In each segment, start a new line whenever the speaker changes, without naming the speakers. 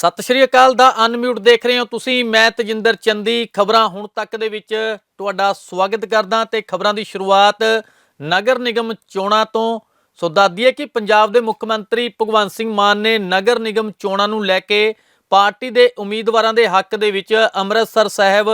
ਸਤਿ ਸ਼੍ਰੀ ਅਕਾਲ ਦਾ ਅਨਮਿਊਟ ਦੇਖ ਰਹੇ ਹੋ ਤੁਸੀਂ। ਮੈਂ ਤਜਿੰਦਰ ਚੰਦੀ। ਖਬਰਾਂ ਹੁਣ ਤੱਕ ਦੇ ਵਿੱਚ ਤੁਹਾਡਾ ਸਵਾਗਤ ਕਰਦਾ ਤੇ ਖਬਰਾਂ ਦੀ ਸ਼ੁਰੂਆਤ ਨਗਰ ਨਿਗਮ ਚੋਣਾਂ ਤੋਂ। ਸੋ ਦੱਸਦੀਏ ਕਿ ਪੰਜਾਬ ਦੇ ਮੁੱਖ ਮੰਤਰੀ ਭਗਵੰਤ ਸਿੰਘ ਮਾਨ ਨੇ ਨਗਰ ਨਿਗਮ ਚੋਣਾਂ ਨੂੰ ਲੈ ਕੇ ਪਾਰਟੀ ਦੇ ਉਮੀਦਵਾਰਾਂ ਦੇ ਹੱਕ ਦੇ ਵਿੱਚ ਅੰਮ੍ਰਿਤਸਰ ਸਾਹਿਬ,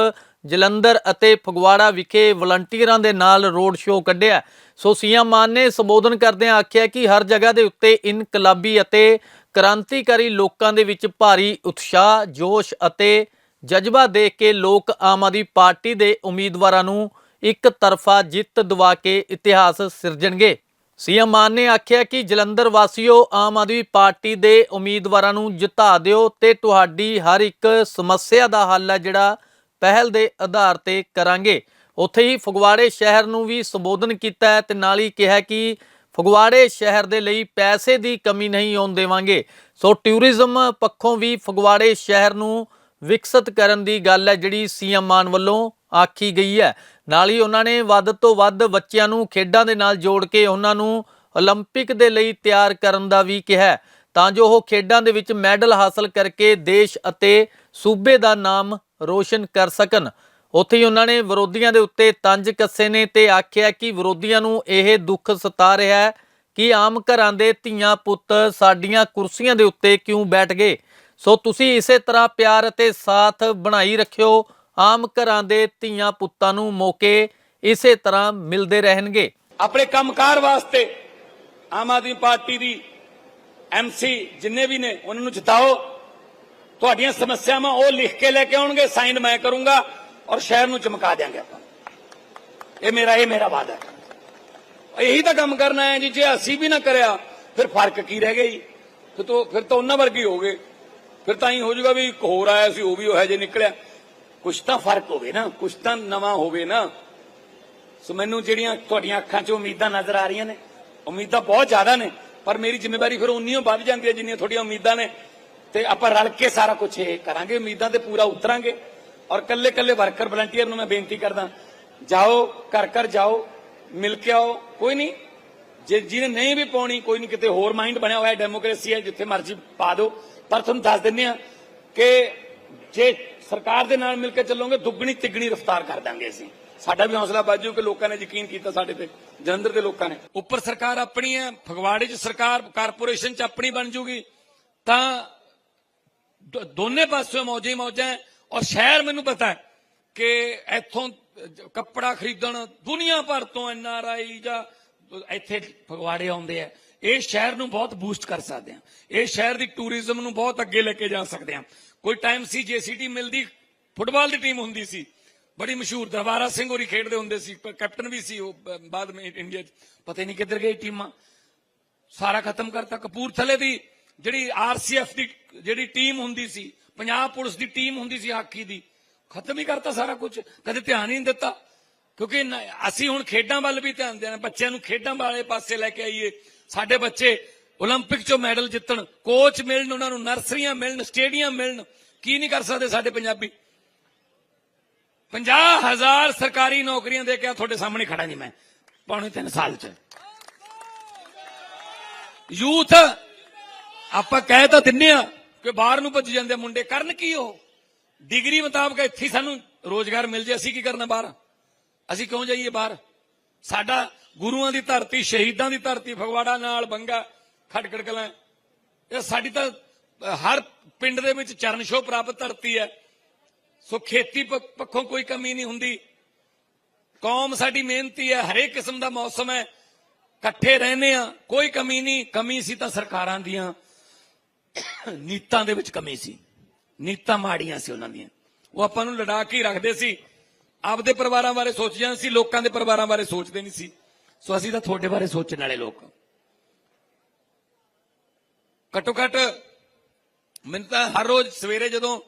ਜਲੰਧਰ ਅਤੇ ਫਗਵਾੜਾ ਵਿਖੇ ਵਲੰਟੀਅਰਾਂ ਦੇ ਨਾਲ ਰੋਡ ਸ਼ੋਅ ਕੱਢਿਆ। ਸੋ ਸੀਐਮ ਮਾਨ ਨੇ ਸੰਬੋਧਨ ਕਰਦਿਆਂ ਆਖਿਆ ਕਿ ਹਰ ਜਗ੍ਹਾ ਦੇ ਉੱਤੇ ਇਨਕਲਾਬੀ ਅਤੇ ਕ੍ਰਾਂਤੀਕਾਰੀ ਲੋਕਾਂ ਦੇ ਵਿੱਚ ਭਾਰੀ ਉਤਸ਼ਾਹ, ਜੋਸ਼ ਅਤੇ ਜਜ਼ਬਾ ਦੇਖ ਕੇ ਲੋਕ ਆਮ ਆਦਮੀ ਪਾਰਟੀ ਦੇ ਉਮੀਦਵਾਰਾਂ ਨੂੰ ਇੱਕ ਤਰਫਾ ਜਿੱਤ ਦਿਵਾ ਕੇ ਇਤਿਹਾਸ ਸਿਰਜਣਗੇ। ਸੀਐਮ ਮਾਨ ਨੇ ਆਖਿਆ ਕਿ ਜਲੰਧਰ ਵਾਸੀਓ, ਆਮ ਆਦਮੀ ਪਾਰਟੀ ਦੇ ਉਮੀਦਵਾਰਾਂ ਨੂੰ ਜਿਤਾ ਦਿਓ ਤੇ ਤੁਹਾਡੀ ਹਰ ਇੱਕ ਸਮੱਸਿਆ ਦਾ ਹੱਲ ਹੈ ਜਿਹੜਾ ਪਹਿਲ ਦੇ ਆਧਾਰ ਤੇ ਕਰਾਂਗੇ। ਉੱਥੇ ਹੀ ਫਗਵਾੜੇ ਸ਼ਹਿਰ ਨੂੰ ਵੀ ਸੰਬੋਧਨ ਕੀਤਾ ਹੈ ਤੇ ਨਾਲ ਹੀ ਕਿਹਾ ਕਿ ਫਗਵਾੜੇ ਸ਼ਹਿਰ ਦੇ ਲਈ ਪੈਸੇ ਦੀ ਕਮੀ ਨਹੀਂ ਆਉਣ ਦੇਵਾਂਗੇ ਸੋ ਟੂਰਿਜ਼ਮ ਪੱਖੋਂ ਵੀ ਫਗਵਾੜੇ ਸ਼ਹਿਰ ਨੂੰ ਵਿਕਸਿਤ ਕਰਨ ਦੀ ਗੱਲ ਹੈ ਜਿਹੜੀ ਸੀਐਮ ਮਾਨ ਵੱਲੋਂ ਆਖੀ ਗਈ ਹੈ ਨਾਲ ਹੀ ਉਹਨਾਂ ਨੇ ਵੱਧ ਤੋਂ ਵੱਧ ਬੱਚਿਆਂ ਨੂੰ ਖੇਡਾਂ ਦੇ ਨਾਲ ਜੋੜ ਕੇ ਉਹਨਾਂ ਨੂੰ 올림픽 ਦੇ ਲਈ ਤਿਆਰ ਕਰਨ ਦਾ ਵੀ ਕਿਹਾ ਹੈ, ਤਾਂ ਜੋ ਉਹ ਖੇਡਾਂ ਦੇ ਵਿੱਚ ਮੈਡਲ ਹਾਸਲ ਕਰਕੇ ਦੇਸ਼ ਅਤੇ ਸੂਬੇ ਦਾ ਨਾਮ ਰੋਸ਼ਨ ਕਰ ਸਕਣ ਉੱਥੇ ਹੀ ਉਹਨਾਂ ਨੇ ਵਿਰੋਧੀਆਂ ਦੇ ਉੱਤੇ ਤੰਜ ਕੱਸੇ ਨੇ ਤੇ ਆਖਿਆ ਕਿ ਵਿਰੋਧੀਆਂ ਨੂੰ ਇਹ ਦੁੱਖ ਸਤਾ ਰਿਹਾ ਹੈ ਕਿ ਆਮ ਘਰਾਂ ਦੇ ਧੀਆਂ ਪੁੱਤ ਸਾਡੀਆਂ ਕੁਰਸੀਆਂ ਦੇ ਉੱਤੇ ਕਿਉਂ ਬੈਠ ਗਏ। ਸੋ ਤੁਸੀਂ ਇਸੇ ਤਰ੍ਹਾਂ ਪਿਆਰ ਅਤੇ ਸਾਥ ਬਣਾਈ ਰੱਖਿਓ। ਆਮ ਘਰਾਂ ਦੇ ਧੀਆਂ ਪੁੱਤਾਂ ਨੂੰ ਮੌਕੇ ਇਸੇ ਤਰ੍ਹਾਂ ਮਿਲਦੇ ਰਹਿਣਗੇ।
ਆਪਣੇ ਕੰਮਕਾਰ ਵਾਸਤੇ ਆਮ ਆਦਮੀ ਪਾਰਟੀ ਦੀ ਐਮਸੀ ਜਿੰਨੇ ਵੀ ਨੇ, ਉਹਨਾਂ ਨੂੰ ਜਿਤਾਓ। ਤੁਹਾਡੀਆਂ ਸਮੱਸਿਆਵਾਂ ਉਹ ਲਿਖ ਕੇ ਲੈ ਕੇ ਆਉਣਗੇ, ਸਾਈਨ ਮੈਂ ਕਰੂੰਗਾ। ਔਰ ਸ਼ਹਿਰ ਨੂੰ ਚਮਕਾ ਦਿਆਂਗੇ ਆਪਾਂ। ਇਹ ਮੇਰਾ ਇਹ ਮੇਰਾ ਵਾਅਦਾ ਹੈ। ਇਹੀ ਤਾਂ ਕੰਮ ਕਰਨਾ ਹੈ ਜੀ, ਜੇ ਅਸੀਂ ਵੀ ਨਾ ਕਰਿਆ, ਫਿਰ ਫ਼ਰਕ ਕੀ ਰਹਿ ਗਿਆ ਜੀ? ਫਿਰ ਤਾਂ ਫਿਰ ਤਾਂ ਉਹਨਾਂ ਵਰਗੇ ਹੋ ਗਏ। ਫਿਰ ਤਾਂ ਹੀ ਹੋ ਜਾਊਗਾ ਵੀ ਇੱਕ ਹੋਰ ਆਇਆ ਸੀ, ਉਹ ਵੀ ਉਹ ਜੇ ਨਿਕਲਿਆ। ਕੁਛ ਤਾਂ ਫ਼ਰਕ ਹੋਵੇ ਨਾ, ਕੁਛ ਤਾਂ ਨਵਾਂ ਹੋਵੇ ਨਾ। ਸੋ ਮੈਨੂੰ ਜਿਹੜੀਆਂ ਤੁਹਾਡੀਆਂ ਅੱਖਾਂ 'ਚ ਉਮੀਦਾਂ ਨਜ਼ਰ ਆ ਰਹੀਆਂ ਨੇ, ਉਮੀਦਾਂ ਬਹੁਤ ਜ਼ਿਆਦਾ ਨੇ, ਪਰ ਮੇਰੀ ਜ਼ਿੰਮੇਵਾਰੀ ਫਿਰ ਉਨੀ ਵੱਧ ਜਾਂਦੀ ਹੈ ਜਿੰਨੀਆਂ ਤੁਹਾਡੀਆਂ ਉਮੀਦਾਂ ਨੇ। ਤੇ ਆਪਾਂ ਰਲ ਕੇ ਸਾਰਾ ਕੁਝ ਇਹ ਕਰਾਂਗੇ, ਉਮੀਦਾਂ ਤੇ ਪੂਰਾ ਉਤਰਾਂਗੇ। ਔਰ ਕੱਲੇ ਕੱਲੇ ਵਰਕਰ ਵਲੰਟੀਅਰ ਨੂੰ ਮੈਂ ਬੇਨਤੀ ਕਰਦਾ, ਜਾਓ, ਘਰ ਘਰ ਜਾਓ, ਮਿਲ ਕੇ ਆਓ, ਕੋਈ ਨਹੀਂ। ਜੇ ਜਿਹਨੇ ਨਹੀਂ ਵੀ ਪਾਉਣੀ, ਕੋਈ ਨਹੀਂ, ਕਿਤੇ ਹੋਰ ਮਾਈਂਡ ਬਣਿਆ ਹੋਇਆ ਡੈਮੋਕ੍ਰੇਸੀ ਹੈ, ਜਿੱਥੇ ਮਰਜ਼ੀ ਪਾ ਦਿਓ। ਪਰ ਤੁਹਾਨੂੰ ਦੱਸ ਦਿੰਦੇ ਆ ਕਿ ਜੇ ਸਰਕਾਰ ਦੇ ਨਾਲ ਮਿਲ ਕੇ ਚੱਲੋਗੇ, ਦੁੱਗਣੀ ਤਿੱਗਣੀ ਰਫ਼ਤਾਰ ਕਰ ਦਾਂਗੇ ਅਸੀਂ। ਸਾਡਾ ਵੀ ਹੌਸਲਾ ਬਾਜੂ ਕਿ ਲੋਕਾਂ ਨੇ ਯਕੀਨ ਕੀਤਾ ਸਾਡੇ ਤੇ, ਜਲੰਧਰ ਦੇ ਲੋਕਾਂ ਨੇ। ਉੱਪਰ ਸਰਕਾਰ ਆਪਣੀ ਹੈ, ਫਗਵਾੜੇ 'ਚ ਸਰਕਾਰ, ਕਾਰਪੋਰੇਸ਼ਨ 'ਚ ਆਪਣੀ ਬਣ ਜੂਗੀ। ਤਾਂ ਦੋਨੇ ਪਾਸਿਓਂ ਮੌਜੇ ਮੌਜਾਂ ਔਰ ਸ਼ਹਿਰ ਮੈਨੂੰ ਪਤਾ ਹੈ ਕਿ ਇੱਥੋਂ ਕੱਪੜਾ ਖਰੀਦਣ ਦੁਨੀਆ ਭਰ ਤੋਂ ਐਨ ਆਰ ਆਈ ਜਾਂ ਇੱਥੇ ਫਗਵਾੜੇ ਆਉਂਦੇ ਆ, ਇਹ ਸ਼ਹਿਰ ਨੂੰ ਬਹੁਤ ਬੂਸਟ ਕਰ ਸਕਦੇ ਆ। ਇਹ ਸ਼ਹਿਰ ਦੀ ਟੂਰਿਜ਼ਮ ਨੂੰ ਬਹੁਤ ਅੱਗੇ ਲੈ ਕੇ ਜਾ ਸਕਦੇ ਆ। ਕੋਈ ਟਾਈਮ ਸੀ ਜੇਸੀਟੀ ਮਿਲਦੀ, ਫੁੱਟਬਾਲ ਦੀ ਟੀਮ ਹੁੰਦੀ ਸੀ। ਬੜੀ ਮਸ਼ਹੂਰ ਦਰਬਾਰਾ ਸਿੰਘ ਹੋਰੀ ਖੇਡਦੇ ਹੁੰਦੇ ਸੀ ਕੈਪਟਨ ਵੀ ਸੀ ਉਹ ਬਾਅਦ ਵਿੱਚ ਇੰਡੀਆ 'ਚ। ਪਤਾ ਨਹੀਂ ਕਿੱਧਰ ਗਈ ਟੀਮਾਂ। ਸਾਰਾ ਖਤਮ ਕਰਤਾ। ਕਪੂਰਥਲੇ ਦੀ ਜਿਹੜੀ ਆਰਸੀਐਫ ਦੀ ਜਿਹੜੀ ਟੀਮ ਹੁੰਦੀ ਸੀ ਪੰਜਾਬ ਪੁਲਿਸ ਦੀ ਟੀਮ ਹੁੰਦੀ ਸੀ ਹਾਕੀ ਦੀ ਖਤਮ ਹੀ ਕਰਤਾ ਸਾਰਾ ਕੁਝ ਕਦੇ ਧਿਆਨ ਹੀ ਨਹੀਂ ਦਿੱਤਾ ਕਿਉਂਕਿ ਨ- ਅਸੀਂ ਹੁਣ ਖੇਡਾਂ ਵੱਲ ਵੀ ਧਿਆਨ ਦੇਣਾ ਬੱਚਿਆਂ ਨੂੰ ਖੇਡਾਂ ਵਾਲੇ ਪਾਸੇ ਲੈ ਕੇ ਆਈਏ ਸਾਡੇ ਬੱਚੇ 올림픽 ਚੋਂ ਮੈਡਲ ਜਿੱਤਣ ਕੋਚ ਮਿਲਣ ਉਹਨਾਂ ਨੂੰ ਨਰਸਰੀਆਂ ਮਿਲਣ ਸਟੇਡੀਅਮ ਮਿਲਣ ਕੀ ਨਹੀਂ ਕਰ ਸਕਦੇ ਸਾਡੇ ਪੰਜਾਬੀ 50000 ਸਰਕਾਰੀ ਨੌਕਰੀਆਂ ਦੇ ਕੇ ਆ ਤੁਹਾਡੇ ਸਾਹਮਣੇ ਖੜਾ ਨਹੀਂ ਮੈਂ ਪੌਣੇ 3 ਸਾਲ ਚ ਯੂਥ ਆਪਾਂ ਕਹਿ ਤਾਂ ਦਿੰਨੇ ਆ ਕਿ ਬਾਹਰ ਨੂੰ ਭੱਜ ਜਾਂਦੇ ਮੁੰਡੇ, ਕਰਨ ਕੀ ਉਹ? ਡਿਗਰੀ ਮੁਤਾਬਕ ਇੱਥੇ ਸਾਨੂੰ ਰੋਜ਼ਗਾਰ ਮਿਲ ਜੇ, ਅਸੀਂ ਕੀ ਕਰਨਾ ਬਾਹਰ? ਅਸੀਂ ਕਿਉਂ ਜਾਈਏ ਬਾਹਰ? ਸਾਡਾ ਗੁਰੂਆਂ ਦੀ ਧਰਤੀ, ਸ਼ਹੀਦਾਂ ਦੀ ਧਰਤੀ, ਫਗਵਾੜਾ ਨਾਲ ਬੰਗਾ, ਖਟਕੜ ਕਲਾਂ। ਇਹ ਸਾਡੀ ਤਾਂ ਹਰ ਪਿੰਡ ਦੇ ਵਿੱਚ ਚਰਨ ਛੋਹ ਪ੍ਰਾਪਤ ਧਰਤੀ ਹੈ। ਸੋ ਖੇਤੀ ਪ- ਪੱਖੋਂ ਕੋਈ ਕਮੀ ਨਹੀਂ ਹੁੰਦੀ। ਕੌਮ ਸਾਡੀ ਮਿਹਨਤੀ ਹੈ, ਹਰੇਕ ਕਿਸਮ ਦਾ ਮੌਸਮ ਹੈ। ਇਕੱਠੇ ਰਹਿੰਦੇ ਆ ਕੋਈ ਕਮੀ ਨਹੀਂ। ਕਮੀ ਸੀ ਤਾਂ ਸਰਕਾਰਾਂ ਦੀਆਂ। ਨੀਤਾਂ ਦੇ ਵਿੱਚ ਕਮੀ ਸੀ। ਨੀਤਾਂ ਮਾੜੀਆਂ ਸੀ ਉਹਨਾਂ ਦੀਆਂ। ਉਹ ਆਪਾਂ ਨੂੰ ਲੜਾ ਕੇ ਹੀ ਰੱਖਦੇ ਸੀ। ਆਪਦੇ ਪਰਿਵਾਰਾਂ ਬਾਰੇ ਸੋਚ ਜਾਂਦੇ ਸੀ, ਲੋਕਾਂ ਦੇ ਪਰਿਵਾਰਾਂ ਬਾਰੇ ਸੋਚਦੇ ਨਹੀਂ ਸੀ। ਸੋ ਅਸੀਂ ਤਾਂ ਤੁਹਾਡੇ ਬਾਰੇ ਸੋਚਣ ਵਾਲੇ ਲੋਕ ਘੱਟੋ ਘੱਟ ਮੈਨੂੰ ਤਾਂ ਹਰ ਰੋਜ਼ ਸਵੇਰੇ ਜਦੋਂ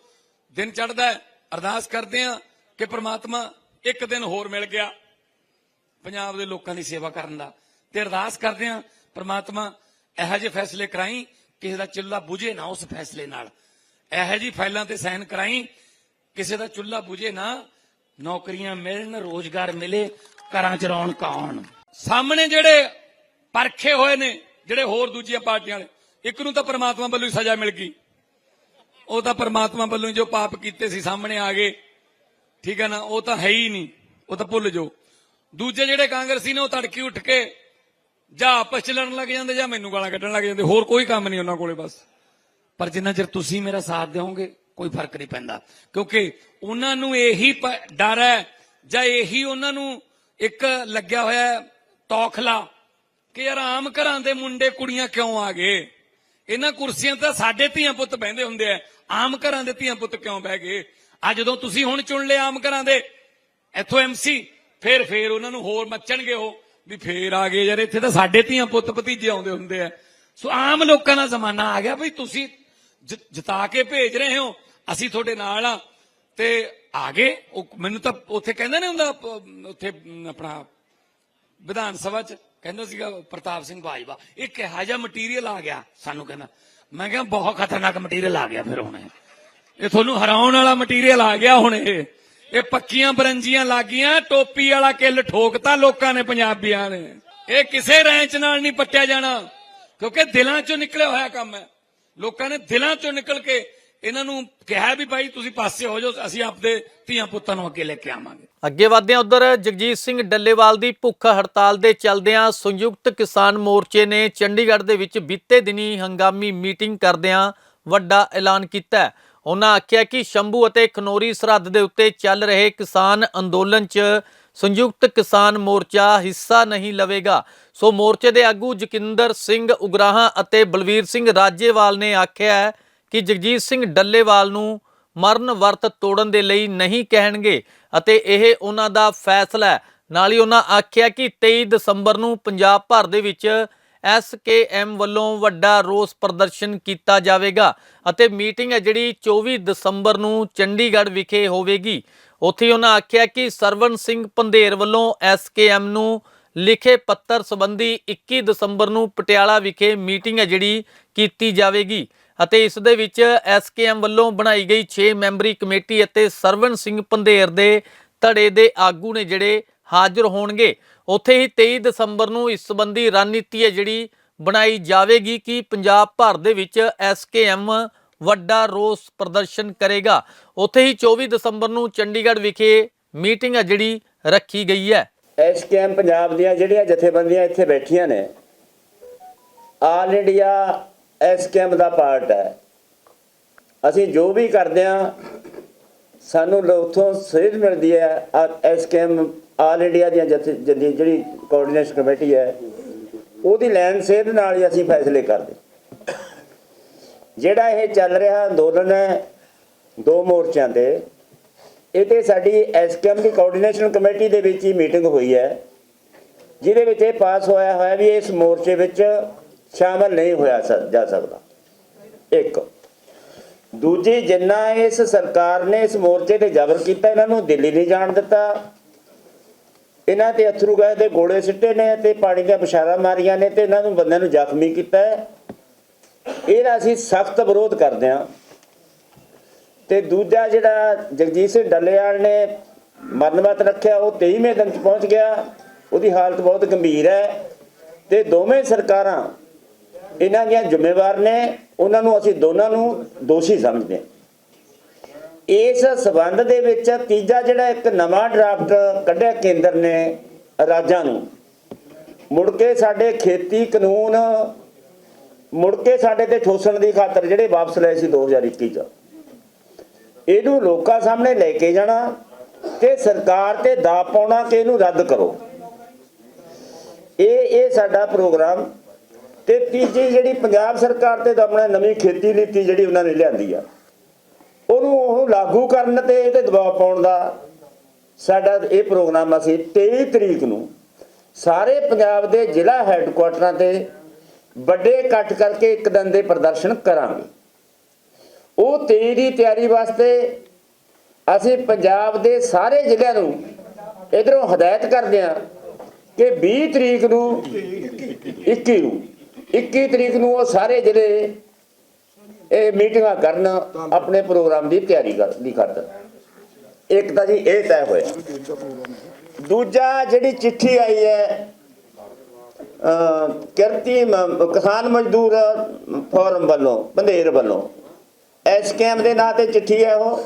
ਦਿਨ ਚੜਦਾ ਅਰਦਾਸ ਕਰਦੇ ਆ ਕਿ ਪ੍ਰਮਾਤਮਾ ਇੱਕ ਦਿਨ ਹੋਰ ਮਿਲ ਗਿਆ। ਪੰਜਾਬ ਦੇ ਲੋਕਾਂ ਦੀ ਸੇਵਾ ਕਰਨ ਦਾ। ਤੇ ਅਰਦਾਸ ਕਰਦੇ ਆ ਪ੍ਰਮਾਤਮਾ ਇਹੋ ਜਿਹੇ ਫੈਸਲੇ ਕਰਾਈ ਕਿਸੇ ਦਾ ਚੁੱਲ੍ਹਾ ਬੁਝੇ ਨਾ ਉਸ ਫੈਸਲੇ ਨਾਲ। ਇਹੋ ਜਿਹੀ ਫਾਈਲਾਂ ਤੇ ਸਾਈਨ ਕਰਾਈ, ਕਿਸੇ ਦਾ ਚੁੱਲ੍ਹਾ ਬੁਝੇ ਨਾ, ਨੌਕਰੀਆਂ ਮਿਲਣ, ਰੋਜ਼ਗਾਰ ਮਿਲੇ, ਘਰਾਂ ਚ ਰੌਣਕ ਆਉਣ। ਸਾਹਮਣੇ ਜਿਹੜੇ ਪਰਖੇ ਹੋਏ ਨੇ, ਜਿਹੜੇ ਹੋਰ ਦੂਜੀਆਂ ਪਾਰਟੀਆਂ ਵਾਲੇ, ਇੱਕ ਨੂੰ ਤਾਂ ਪ੍ਰਮਾਤਮਾ ਵੱਲੋਂ ਹੀ ਸਜ਼ਾ ਮਿਲ ਗਈ। ਉਹ ਤਾਂ ਪਰਮਾਤਮਾ ਵੱਲੋਂ ਜੋ ਪਾਪ ਕੀਤੇ ਸੀ ਸਾਹਮਣੇ ਆ ਗਏ। ਠੀਕ ਹੈ ਨਾ, ਉਹ ਤਾਂ ਹੈ ਹੀ ਨਹੀਂ, ਉਹ ਤਾਂ ਭੁੱਲ ਜਾਓ। ਦੂਜੇ ਜਿਹੜੇ ਕਾਂਗਰਸੀ ਨੇ, ਉਹ ਤੜਕੀ ਉੱਠ ਕੇ ਜਾਂ ਆਪਸ ਚ ਲੜਨ ਲੱਗ ਜਾਂਦੇ ਜਾਂ ਮੈਨੂੰ ਗਾਲਾਂ ਕੱਢਣ ਲੱਗ ਜਾਂਦੇ, ਹੋਰ ਕੋਈ ਕੰਮ ਨਹੀਂ ਉਹਨਾਂ ਕੋਲੇ ਬਸ। ਪਰ ਜਿੰਨਾ ਚਿਰ ਤੁਸੀਂ ਮੇਰਾ ਸਾਥ ਦਿਓਗੇ, ਕੋਈ ਫ਼ਰਕ ਨਹੀਂ ਪੈਂਦਾ। ਕਿਉਂਕਿ ਉਹਨਾਂ ਨੂੰ ਇਹੀ ਡਰ ਹੈ, ਜਾਂ ਇਹੀ ਉਹਨਾਂ ਨੂੰ ਇੱਕ ਲੱਗਿਆ ਹੋਇਆ ਤੌਖਲਾ ਕਿ ਯਾਰ ਆਮ ਘਰਾਂ ਦੇ ਮੁੰਡੇ ਕੁੜੀਆਂ ਕਿਉਂ ਆ ਗਏ? ਇਹਨਾਂ ਕੁਰਸੀਆਂ ਤਾਂ ਸਾਡੇ ਧੀਆਂ ਪੁੱਤ ਬਹਿੰਦੇ ਹੁੰਦੇ ਆ। ਆਮ ਘਰਾਂ ਦੇ ਧੀਆਂ ਪੁੱਤ ਕਿਉਂ ਬਹਿ ਗਏ? ਆ ਜਦੋਂ ਤੁਸੀਂ ਹੁਣ ਚੁਣ ਲਿਆ ਆਮ ਘਰਾਂ ਦੇ, ਇੱਥੋਂ ਐਮਸੀ ਫੇਰ ਫੇਰ ਉਹਨਾਂ ਨੂੰ ਹੋਰ ਮੱਚਣਗੇ ਉਹ। ਵੀ ਫੇਰ ਆ ਗਏ ਯਾਰ, ਇੱਥੇ ਤਾਂ ਸਾਡੇ ਧੀਆਂ ਪੁੱਤ ਭਤੀਜੇ ਆਉਂਦੇ ਹੁੰਦੇ ਆ। ਸੋ ਆਮ ਲੋਕਾਂ ਦਾ ਜ਼ਮਾਨਾ ਆ ਗਿਆ ਵੀ ਤੁਸੀਂ ਜ- ਜਿਤਾ ਕੇ ਭੇਜ ਰਹੇ ਹੋ, ਅਸੀਂ ਤੁਹਾਡੇ ਨਾਲ ਆ। ਤੇ ਆ ਗਏ, ਉਹ ਮੈਨੂੰ ਤਾਂ ਉੱਥੇ ਕਹਿੰਦਾ ਨੇ ਹੁੰਦਾ ਉੱਥੇ ਆਪਣਾ ਵਿਧਾਨ ਸਭਾ ਚ ਕਹਿੰਦਾ ਸੀਗਾ ਪ੍ਰਤਾਪ ਸਿੰਘ ਬਾਜਵਾ, ਇਹ ਕਿਹਾ ਜਿਹਾ ਮਟੀਰੀਅਲ ਆ ਗਿਆ, ਸਾਨੂੰ ਕਹਿੰਦਾ। ਮੈਂ ਕਿਹਾ ਬਹੁਤ ਖਤਰਨਾਕ ਮਟੀਰੀਅਲ ਆ ਗਿਆ ਫਿਰ ਹੁਣ। ਇਹ ਤੁਹਾਨੂੰ ਹਰਾਉਣ ਵਾਲਾ ਮਟੀਰੀਅਲ ਆ ਗਿਆ ਹੁਣ ਇਹ। ਇਹ ਪੱਕੀਆਂ ਬਰੰਜੀਆਂ ਲੱਗੀਆਂ, ਟੋਪੀ ਵਾਲਾ ਕਿੱਲ ਠੋਕਤਾ ਲੋਕਾਂ ਨੇ, ਪੰਜਾਬੀਆਂ ਨੇ। ਇਹ ਕਿਸੇ ਰੈਂਚ ਨਾਲ ਨਹੀਂ ਪੱਟਿਆ ਜਾਣਾ, ਕਿਉਂਕਿ ਦਿਲਾਂ ਚੋਂ ਨਿਕਲਿਆ ਹੋਇਆ ਕੰਮ ਹੈ। ਲੋਕਾਂ ਨੇ ਦਿਲਾਂ ਚੋਂ ਨਿਕਲ ਕੇ ਇਹਨਾਂ ਨੂੰ ਕਿਹਾ ਵੀ ਭਾਈ, ਤੁਸੀਂ ਪਾਸੇ ਹੋ ਜਾਓ, ਅਸੀਂ ਆਪਦੇ ਧੀਆਂ ਪੁੱਤਾਂ ਨੂੰ ਅੱਗੇ ਲੈ ਕੇ ਆਵਾਂਗੇ।
ਅੱਗੇ ਵਧਦੇ ਹਾਂ ਉਧਰ ਜਗਜੀਤ ਸਿੰਘ ਡੱਲੇਵਾਲ ਦੀ ਭੁੱਖ ਹੜਤਾਲ ਦੇ ਚੱਲਦਿਆਂ ਸੰਯੁਕਤ ਕਿਸਾਨ ਮੋਰਚੇ ਨੇ ਚੰਡੀਗੜ੍ਹ ਦੇ ਵਿੱਚ ਬੀਤੇ ਦਿਨੀ ਹੰਗਾਮੀ ਮੀਟਿੰਗ ਕਰਦਿਆਂ ਵੱਡਾ ਐਲਾਨ ਕੀਤਾ ਹੈ। ਉਹਨਾਂ ਆਖਿਆ ਕਿ ਸ਼ੰਭੂ ਅਤੇ ਖਨੋਰੀ ਸਰਹੱਦ ਦੇ ਉੱਤੇ ਚੱਲ ਰਹੇ ਕਿਸਾਨ ਅੰਦੋਲਨ 'ਚ ਸੰਯੁਕਤ ਕਿਸਾਨ ਮੋਰਚਾ ਹਿੱਸਾ ਨਹੀਂ ਲਵੇਗਾ। ਸੋ ਮੋਰਚੇ ਦੇ ਆਗੂ ਜਕਿੰਦਰ ਸਿੰਘ ਉਗਰਾਹਾਂ ਅਤੇ ਬਲਵੀਰ ਸਿੰਘ ਰਾਜੇਵਾਲ ਨੇ ਆਖਿਆ ਕਿ ਜਗਜੀਤ ਸਿੰਘ ਡੱਲੇਵਾਲ ਨੂੰ ਮਰਨ ਵਰਤ ਤੋੜਨ ਦੇ ਲਈ ਨਹੀਂ ਕਹਿਣਗੇ ਅਤੇ ਇਹ ਉਹਨਾਂ ਦਾ ਫੈਸਲਾ ਹੈ। ਨਾਲ ਹੀ ਉਹਨਾਂ ਆਖਿਆ ਕਿ 23 ਦਸੰਬਰ ਨੂੰ ਪੰਜਾਬ ਭਰ ਦੇ ਵਿੱਚ ਐਸਕੇਐਮ ਵੱਲੋਂ ਵੱਡਾ ਰੋਸ ਪ੍ਰਦਰਸ਼ਨ ਕੀਤਾ ਜਾਵੇਗਾ ਅਤੇ ਮੀਟਿੰਗ ਹੈ ਜਿਹੜੀ 24 ਦਸੰਬਰ ਨੂੰ ਚੰਡੀਗੜ੍ਹ ਵਿਖੇ ਹੋਵੇਗੀ। ਉੱਥੇ ਹੀ ਉਹਨਾਂ ਆਖਿਆ ਕਿ ਸਰਵਨ ਸਿੰਘ ਪੰਧੇਰ ਵੱਲੋਂ ਐਸਕੇਐਮ ਨੂੰ ਲਿਖੇ ਪੱਤਰ ਸੰਬੰਧੀ 21 ਦਸੰਬਰ ਨੂੰ ਪਟਿਆਲਾ ਵਿਖੇ ਮੀਟਿੰਗ ਹੈ ਜਿਹੜੀ ਕੀਤੀ ਜਾਵੇਗੀ ਅਤੇ ਇਸ ਦੇ ਵਿੱਚ ਐਸਕੇਐਮ ਵੱਲੋਂ ਬਣਾਈ ਗਈ 6 ਮੈਂਬਰੀ ਕਮੇਟੀ ਅਤੇ ਸਰਵਨ ਸਿੰਘ ਪੰਧੇਰ ਦੇ ਧੜੇ ਦੇ ਆਗੂ ਨੇ ਜਿਹੜੇ ਹਾਜ਼ਰ ਹੋਣਗੇ। ਉੱਥੇ ਹੀ 23 ਦਸੰਬਰ ਨੂੰ ਇਸ ਸੰਬੰਧੀ ਰਣਨੀਤੀ ਹੈ ਜਿਹੜੀ ਬਣਾਈ ਜਾਵੇਗੀ ਕਿ ਪੰਜਾਬ ਭਰ ਦੇ ਵਿੱਚ ਐਸਕੇਐਮ ਵੱਡਾ ਰੋਸ ਪ੍ਰਦਰਸ਼ਨ ਕਰੇਗਾ। ਉੱਥੇ ਹੀ 24 ਦਸੰਬਰ ਨੂੰ ਚੰਡੀਗੜ੍ਹ ਵਿਖੇ ਮੀਟਿੰਗ ਹੈ ਜਿਹੜੀ ਰੱਖੀ ਗਈ ਹੈ।
ਐਸਕੇਐਮ ਪੰਜਾਬ ਦੀਆਂ ਜਿਹੜੀਆਂ ਜਥੇਬੰਦੀਆਂ ਇੱਥੇ ਬੈਠੀਆਂ ਨੇ, ਆਲ ਇੰਡੀਆ ਐਸਕੇਐਮ ਦਾ ਪਾਰਟ ਹੈ। ਅਸੀਂ ਜੋ ਵੀ ਕਰਦੇ ਆ ਸਾਨੂੰ ਲੋ- ਉੱਥੋਂ ਸੇਧ ਮਿਲਦੀ ਹੈ ਐਸਕੇਐਮ ਆਲ ਇੰਡੀਆ ਦੀਆਂ ਜਥੇ ਜਿਹੜੀ ਜਿਹੜੀ ਕੋਆਰਡੀਨੇਸ਼ਨ ਕਮੇਟੀ ਹੈ, ਉਹਦੀ ਲੈਣ ਸੇਧ ਨਾਲ ਹੀ ਅਸੀਂ ਫੈਸਲੇ ਕਰਦੇ। ਜਿਹੜਾ ਇਹ ਚੱਲ ਰਿਹਾ ਅੰਦੋਲਨ ਹੈ, ਦੋ ਮੋਰਚਿਆਂ ਤੇ, ਇਹ ਤੇ ਸਾਡੀ ਐਸਕੇਐਮ ਦੀ ਕੋਆਰਡੀਨੇਸ਼ਨ ਕਮੇਟੀ ਦੇ ਵਿੱਚ ਹੀ ਮੀਟਿੰਗ ਹੋਈ ਹੈ, ਜਿਹਦੇ ਵਿੱਚ ਇਹ ਪਾਸ ਹੋਇਆ ਹੋਇਆ ਵੀ ਇਸ ਮੋਰਚੇ ਵਿੱਚ ਸ਼ਾਮਲ ਨਹੀਂ ਹੋਇਆ ਜਾ ਸਕਦਾ। ਇੱਕ। ਦੂਜੀ, ਜਿੰਨਾ ਇਸ ਸਰਕਾਰ ਨੇ ਇਸ ਮੋਰਚੇ ਤੇ ਜ਼ਬਰ ਕੀਤਾ, ਇਹਨਾਂ ਨੂੰ ਦਿੱਲੀ ਨਹੀਂ ਜਾਣ ਦਿੱਤਾ। ਇਹਨਾਂ ਤੇ ਅਥਰੂ ਗਏ ਦੇ ਗੋਲੇ ਸਿੱਟੇ ਨੇ ਤੇ ਪਾਣੀ ਦੀਆਂ ਬਸ਼ਾਰਾਂ ਮਾਰੀਆਂ ਨੇ ਤੇ ਇਹਨਾਂ ਨੂੰ ਬੰਦਿਆਂ ਨੂੰ ਜ਼ਖਮੀ ਕੀਤਾ ਹੈ। ਇਹਦਾ ਅਸੀਂ ਸਖਤ ਵਿਰੋਧ ਕਰਦੇ ਹਾਂ। ਤੇ ਦੂਜਾ ਜਿਹੜਾ ਜਗਜੀਤ ਸਿੰਘ ਡੱਲੇਵਾਲ ਨੇ ਮਰਨਵਤ ਰੱਖਿਆ, ਉਹ 23ਵੇਂ ਦਿਨ ਚ ਪਹੁੰਚ ਗਿਆ। ਉਹਦੀ ਹਾਲਤ ਬਹੁਤ ਗੰਭੀਰ ਹੈ ਤੇ ਦੋਵੇਂ ਸਰਕਾਰਾਂ ਇਹਨਾਂ ਦੀਆਂ ਜ਼ਿੰਮੇਵਾਰ ਨੇ। ਉਹਨਾਂ ਨੂੰ ਅਸੀਂ ਦੋਨਾਂ ਨੂੰ ਦੋਸ਼ੀ ਸਮਝਦੇ ਹਾਂ। ਇਸ ਸਬੰਧ ਦੇ ਵਿੱਚ ਤੀਜਾ ਜਿਹੜਾ ਇੱਕ ਨਵਾਂ ਡਰਾਫਟ ਕੱਢਿਆ ਕੇਂਦਰ ਨੇ ਰਾਜਾਂ ਨੂੰ। ਮੁੜ ਕੇ ਸਾਡੇ ਖੇਤੀ ਕਾਨੂੰਨ, ਮੁੜ ਕੇ ਸਾਡੇ ਤੇ ਠੋਸਣ ਦੀ ਖਾਤਰ ਜਿਹੜੇ ਵਾਪਸ ਲਏ ਸੀ 2021 ਚ। ਇਹਨੂੰ ਲੋਕਾਂ ਸਾਹਮਣੇ ਲੈ ਕੇ ਜਾਣਾ ਤੇ ਸਰਕਾਰ ਤੇ ਦਾਅ ਪਾਉਣਾ ਕਿ ਇਹਨੂੰ ਰੱਦ ਕਰੋ। ਇਹ ਇਹ ਸਾਡਾ ਪ੍ਰੋਗਰਾਮ ਤੇ ਤੀਜੀ ਜਿਹੜੀ ਪੰਜਾਬ ਸਰਕਾਰ ਤੇ ਆਪਣਾ ਨਵੀਂ ਖੇਤੀ ਨੀਤੀ ਜਿਹੜੀ ਉਹਨਾਂ ਨੇ ਲਿਆਂਦੀ ਆ। ਉਹਨੂੰ ਲਾਗੂ ਕਰਨ ਤੇ ਇਹਤੇ ਦਬਾਅ ਪਾਉਣ ਦਾ ਸਾਡਾ ਇਹ ਪ੍ਰੋਗਰਾਮ ਅਸੀਂ 23 ਤਰੀਕ ਨੂੰ। ਸਾਰੇ ਪੰਜਾਬ ਦੇ ਜ਼ਿਲ੍ਹਾ ਹੈੱਡਕੁਆਟਰਾਂ ਤੇ ਵੱਡੇ ਇਕੱਠ ਕਰਕੇ ਇੱਕ ਦਿਨ ਦੇ ਪ੍ਰਦਰਸ਼ਨ ਕਰਾਂਗੇ। ਉਹ 23 ਦੀ ਤਿਆਰੀ ਵਾਸਤੇ ਅਸੀਂ ਪੰਜਾਬ ਦੇ ਸਾਰੇ ਜ਼ਿਲ੍ਹਿਆਂ ਨੂੰ ਇਧਰੋਂ ਹਦਾਇਤ ਕਰਦੇ ਹਾਂ ਕਿ 20 ਤਰੀਕ ਨੂੰ 21 ਨੂੰ 21 ਤਰੀਕ ਨੂੰ ਉਹ ਸਾਰੇ ਜ਼ਿਲ੍ਹੇ ਇਹ ਮੀਟਿੰਗਾਂ ਕਰਨ ਆਪਣੇ ਪ੍ਰੋਗਰਾਮ ਦੀ ਤਿਆਰੀ ਕਰ ਦੀ ਖਾਤਰ। ਇੱਕ ਤਾਂ ਜੀ ਇਹ ਤੈਅ ਹੋਇਆ। ਦੂਜਾ ਜਿਹੜੀ ਚਿੱਠੀ ਆਈ ਹੈ ਕਿਰਤੀ ਕਿਸਾਨ ਮਜ਼ਦੂਰ ਫੋਰਮ ਵੱਲੋਂ, ਬੰਦੇਰ ਵੱਲੋਂ। ਐਸਕੇਐਮ ਦੇ ਨਾਂ ਤੇ ਚਿੱਠੀ ਹੈ ਉਹ।